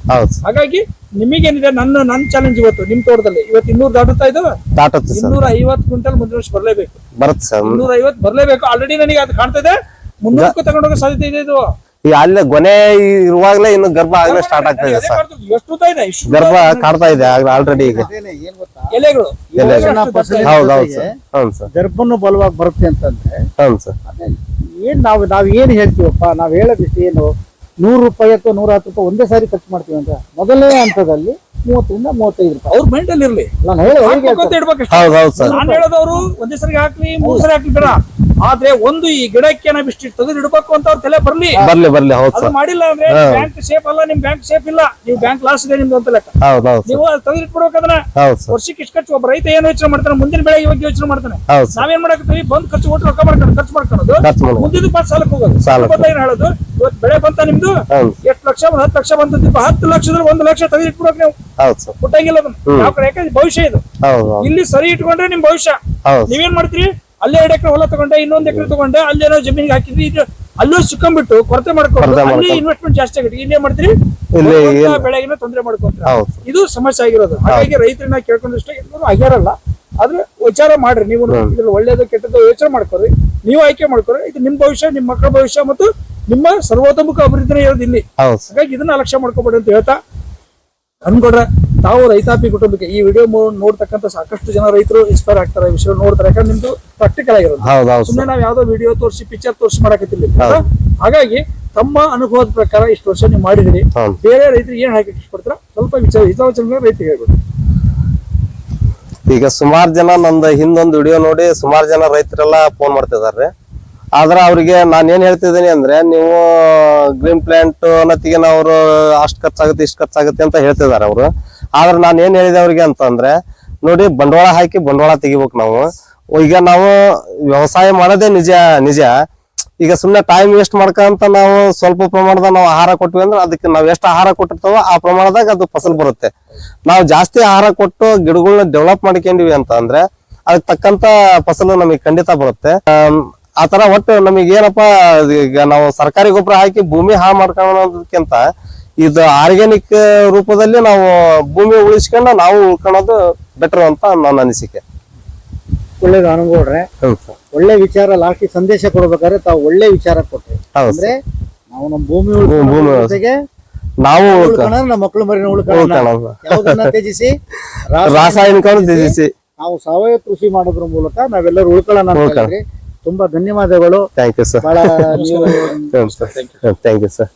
ಹಾಗಾಗಿ ನಿಮಗೇನಿದೆ ನನ್ನ ನನ್ನ ಚಾಲೆಂಜ್ ಇವತ್ತು ನಿಮ್ ತೋಟದಲ್ಲಿ. ಇವತ್ತು ಇನ್ನೂರು ದಾಟುತ್ತಾ ಇದಾವೆ? ಇನ್ನೂರ ಐವತ್ತು ಕ್ವಿಂಟಲ್ ಮುಂದಿನ ವರ್ಷ ಬರಲೇಬೇಕು. ಇನ್ನೂರ ಐವತ್ತು ಬರಲೇಬೇಕು. ಆಲ್ರೆಡಿ ನನಗೆ ಅದು ಕಾಣ್ತದೆ ಮುನ್ನೂರಕ್ಕೂ ತಗೊಂಡೋಗೋ ಸಾಧ್ಯತೆ ಇದೆ ಇದು. ಈಗ ಅಲ್ಲೇ ಗೊನೆ ಇರುವಾಗಲೇ ಇನ್ನು ಗರ್ಭ ಆಗ್ಲೇ ಸ್ಟಾರ್ಟ್ ಆಗ್ತಾ ಇದೆ ಸರ್. ಗರ್ಭ. ಕಾಡ್ತಾ ಇದೆ ಆಲ್ರೆಡಿ ಈಗ. ಸರ್. ಹೌದ್ ಸರ್. ಗರ್ಭನು ಬಲವಾಗಿ ಬರುತ್ತೆ ಅಂತಂದ್ರೆ ಹೌದ್ ಸರ್. ಏನ್ ನಾವು ನಾವ್ ಏನ್ ಹೇಳ್ತೀವಪ್ಪ? ನಾವ್ ಹೇಳೋದಿಷ್ಟು ಏನು? ನೂರು ರೂಪಾಯಿ ಅಥವಾ ನೂರ ಹತ್ತು ರೂಪಾಯಿ ಒಂದೇ ಸಾರಿ ಖರ್ಚು ಮಾಡ್ತೀವಿ ಅಂತ ಮೊದಲನೇ ಹಂತದಲ್ಲಿ ಮೂವತ್ತರಿಂದ ಮೂವತ್ತೈದು ರೂಪಾಯಿ. ಅವ್ರ ಮೈಂಡ್ ಅಲ್ಲಿ ಇರ್ಲಿ. ನಾನು ಹೇಳೋದು ಅಷ್ಟೇ. ಹೌದ್ ಹೌದ್ ಸರ್. ನಾನು ಹೇಳೋದವ್ರು ಒಂದೇ ಸರಿ ಹಾಕ್ಲಿ ಮೂರ್ ಸರಿ ಹಾಕ್ಲಿ ಬೇಡ. ಆದ್ರೆ ಒಂದು ಈ ಗಿಡಕ್ಕೆ ನಾವ್ ಇಷ್ಟು ತೆಗೆದು ಇಡಬೇಕು ಅಂತ ಅವ್ರ ತಲೆ ಬರ್ಲಿ. ಬರ್ಲಿ ಬರ್ಲಿ ಹೌದು ಅದು ಸರ್. ಮಾಡಿಲ್ಲ ಅಂದ್ರೆ ಬ್ಯಾಂಕ್ ಸೇಫ್ ಅಲ್ಲ ನಿಮ್ ಬ್ಯಾಂಕ್ ಸೇಫ್ ಇಲ್ಲ. ನೀವು ಬ್ಯಾಂಕ್ ಲಾಸ್ ಇದೆ ನಿಮ್ದು ಅಂತ ಲೆಕ್ಕ. ಹೌದು ಹೌದು ಸರ್. ನೀವು ಅದು ತೆಗೆದು ಇಟ್ಬಿಡ್ಬೇಕು ಅದನ್ನ. ಹೌದ್ ಸರ್. ವರ್ಷಕ್ಕೆ ಇಷ್ಟು ಖರ್ಚು ಒಬ್ಬ ರೈತ ಏನು ಯೋಚನೆ ಮಾಡ್ತಾನೆ? ಮುಂದಿನ ಬೆಳೆ ಇವಾಗ ಯೋಚನೆ ಮಾಡ್ತಾನೆ. ಹೌದ್ ಸರ್. ನಾವೇನ್ ಮಾಡಕತ್ತೀವಿ? ಬಂದ್ ಖರ್ಚು ಕೊಟ್ಟು ರೊಕ್ಕ ಮಾಡ್ಕೊಂಡು ಖರ್ಚು ಮಾಡ್ಕೊಳ್ಳೋದು. ಖರ್ಚು ಮುಂದಿನ ಪಾಸ್ ಸಾಲಕ್ಕೆ ಹೋಗೋದು. ಸಾಲಕ್ಕೆ. ಸಾಲ ಏನ್ ಹೇಳೋದು. ಇವತ್ತು ಬೆಳೆ ಬಂತ ನಿಮ್ದು? ಹೌದ್. ಎಷ್ಟು ಲಕ್ಷ ಒಂದ್ ಹತ್ತು ಲಕ್ಷ ಬಂತ ಹತ್ತು ಲಕ್ಷದಲ್ಲಿ ಒಂದು ಲಕ್ಷ ತೆಗೆದು ಇಟ್ಬಿಡೋಕೆ ನೀವು. ಹೌದು ಸರ್. ಕೊಟ್ಟಂಗಿಲ್ಲ ಅದನ್ನ. ಯಾವ ಕಡೆ? ಯಾಕಂದ್ರೆ ಭವಿಷ್ಯ ಇದು. ಹೌದ್ ಹೌದ್. ಇಲ್ಲಿ ಸರಿ ಇಟ್ಕೊಂಡ್ರೆ ನಿಮ್ ಭವಿಷ್ಯ. ಹೌದ್ ನೀವೇನ್ ಮಾಡ್ತೀರಿ? ಅಲ್ಲೇ ಎರಡು ಎಕರೆ ಹೊಲ ತಗೊಂಡೆ ಇನ್ನೊಂದು ಎಕರೆ ತಗೊಂಡೆ ಅಲ್ಲೇನೋ ಜಮೀನಿಗೆ ಹಾಕಿದ್ರಿ ಇದು ಅಲ್ಲೂ ಸಿಕ್ಕಂಬಿಟ್ಟು ಕೊರತೆ ಮಾಡ್ಕೊಂಡು ಅಲ್ಲಿ. ಇನ್ವೆಸ್ಟ್ಮೆಂಟ್ ಜಾಸ್ತಿ ಆಗುತ್ತೆ ಇನ್ನೇ ಮಾಡಿದ್ರಿ ಬೆಳೆಗಿನ ತೊಂದರೆ ಮಾಡ್ಕೊಂತಾರೆ ಇದು ಸಮಸ್ಯೆ ಆಗಿರೋದು. ಹಾಗಾಗಿ ರೈತರನ್ನ ಕೇಳ್ಕೊಂಡಷ್ಟೇ ಎಲ್ಲರೂ ಆಗ್ಯಾರಲ್ಲ ಆದ್ರೆ ವಿಚಾರ ಮಾಡ್ರಿ. ನೀವು ಇದ್ರಲ್ಲಿ ಒಳ್ಳೇದು ಕೆಟ್ಟದ್ದು ಯೋಚನೆ ಮಾಡ್ಕೊರಿ ನೀವು ಆಯ್ಕೆ ಮಾಡ್ಕೊರಿ ಇದು ನಿಮ್ ಭವಿಷ್ಯ ನಿಮ್ ಮಕ್ಕಳ ಭವಿಷ್ಯ ಮತ್ತು ನಿಮ್ಮ ಸರ್ವತೋಮುಖ ಅಭಿವೃದ್ಧಿನೇ ಇರೋದು ಇಲ್ಲಿ. ಹಾಗಾಗಿ ಇದನ್ನ ಅಲಕ್ಷ್ಯ ಮಾಡ್ಕೋಬೇಡಿ ಅಂತ ಹೇಳ್ತಾ ಅನ್ಕೊಡ್ರೆ ತಾವು ರೈತಾಪಿ ಕುಟುಂಬಕ್ಕೆ ಈ ವಿಡಿಯೋ ನೋಡ್ತಕ್ಕಂಥ ಸಾಕಷ್ಟು ಜನ ರೈತರು ಇನ್ಸ್ಪೈರ್ ಆಗ್ತಾರೆ. ಈ ವಿಷಯ ನೋಡ್ತಾರೆ. ಯಾಕಂದ್ರೆ ನಿಮ್ದು ಪ್ರಾಕ್ಟಿಕಲ್ ಆಗಿರೋದು. ಸುಮ್ಮನೆ ನಾವು ಯಾವ್ದೋ ವಿಡಿಯೋ ತೋರಿಸಿ ಪಿಕ್ಚರ್ ತೋರಿಸಿ ಮಾಡಕತ್ತಿಲ್ಲ. ಹಾಗಾಗಿ ತಮ್ಮ ಅನುಭವದ ಪ್ರಕಾರ ಇಷ್ಟು ವರ್ಷ ನೀವು ಮಾಡಿದಿರಿ. ಬೇರೆ ರೈತರಿಗೆ ಏನ್ ಹಾಕಿ ಇಷ್ಟಪಡ್ತೀರಾ? ಸ್ವಲ್ಪ ವಿಚಾರ ಹಿತವಚನ ರೈತರಿಗೆ ಹೇಳ್ಬೋದು ಈಗ ಸುಮಾರು ಜನ ನಂದು ಹಿಂದೊಂದು ವಿಡಿಯೋ ನೋಡಿ ಸುಮಾರು ಜನ ರೈತರೆಲ್ಲ ಫೋನ್ ಮಾಡ್ತಿದಾರೆ ಆದ್ರೆ ಅವ್ರಿಗೆ ನಾನು ಏನ್ ಹೇಳ್ತಿದ್ದೀನಿ ಅಂದ್ರೆ ನೀವು ಗ್ರೀನ್ ಪ್ಲಾಂಟ್ ಅನ್ನತ್ತಿಗೆ ಅವರು ಅಷ್ಟು ಖರ್ಚಾಗುತ್ತೆ, ಇಷ್ಟು ಖರ್ಚಾಗುತ್ತೆ ಅಂತ ಹೇಳ್ತಿದಾರೆ ಅವರು. ಆದ್ರೆ ನಾನು ಏನ್ ಹೇಳಿದೆ ಅವ್ರಿಗೆ ಅಂತಂದ್ರೆ, ನೋಡಿ ಬಂಡವಾಳ ಹಾಕಿ ಬಂಡವಾಳ ತೆಗಿಬೇಕು ನಾವು. ಈಗ ನಾವು ವ್ಯವಸಾಯ ಮಾಡೋದೇ ನಿಜ ನಿಜ. ಈಗ ಸುಮ್ಮನೆ ಟೈಮ್ ವೇಸ್ಟ್ ಮಾಡ್ಕೊಂತ ನಾವು ಸ್ವಲ್ಪ ಪ್ರಮಾಣದ ನಾವು ಆಹಾರ ಕೊಟ್ವಿ ಅಂದ್ರೆ ಅದಕ್ಕೆ ನಾವು ಎಷ್ಟು ಆಹಾರ ಕೊಟ್ಟಿರ್ತಾವೋ ಆ ಪ್ರಮಾಣದಾಗ ಅದು ಫಸಲ್ ಬರುತ್ತೆ. ನಾವು ಜಾಸ್ತಿ ಆಹಾರ ಕೊಟ್ಟು ಗಿಡಗಳನ್ನ ಡೆವಲಪ್ ಮಾಡ್ಕೊಂಡಿವಿ ಅಂತ ಅಂದ್ರೆ ಅದಕ್ಕೆ ತಕ್ಕಂತ ಫಸಲು ನಮಗೆ ಖಂಡಿತ ಬರುತ್ತೆ. ಆಮ್, ಆ ತರ ಒಟ್ಟು ನಮಗೆ ಏನಪ್ಪಾ ಈಗ ನಾವು ಸರ್ಕಾರಿ ಗೊಬ್ಬರ ಹಾಕಿ ಭೂಮಿ ಹಾ ಮಾಡ್ಕೊಳ್ಳೋದಕ್ಕಿಂತ ಇದು ಆರ್ಗ್ಯಾನಿಕ್ ರೂಪದಲ್ಲಿ ನಾವು ಭೂಮಿ ಉಳಿಸ್ಕೊಂಡು ನಾವು ಉಳ್ಕೊಳ್ಳೋದು ಬೆಟರ್ ಅಂತ ನನ್ನ ಅನಿಸಿಕೆ. ಒಳ್ಳೇದು ಅನುಭವ್ರೆ ಒಳ್ಳೆ ವಿಚಾರ ಲಾಸ್ಟ್ ಸಂದೇಶ ಕೊಡ್ಬೇಕಾದ್ರೆ ತಾವು ಒಳ್ಳೆ ವಿಚಾರ ಕೊಟ್ರಿ. ಹೌದು. ಅಂದ್ರೆ ನಾವು ನಮ್ಮ ಭೂಮಿ ಭೂಮಿ ಜೊತೆಗೆ ನಾವು ನಮ್ಮ ಮಕ್ಕಳು ಮರಿನ ಉಳ್ಕೊಳ್ಳೋಣ ಉಳ್ಕೊಳ್ಳೋಣ ಯಾವುದನ್ನ ತ್ಯಜಿಸಿ? ನಾವು ಸಾವಯವ ಕೃಷಿ ಮಾಡೋದ್ರ ಮೂಲಕ ನಾವೆಲ್ಲರೂ ಉಳ್ಕೊಳ್ಳೋಣ. ತುಂಬಾ ಧನ್ಯವಾದಗಳು. ಥ್ಯಾಂಕ್ ಯು ಸರ್ ಬಹಳ ನೀವು ಥ್ಯಾಂಕ್ ಯು ಸರ್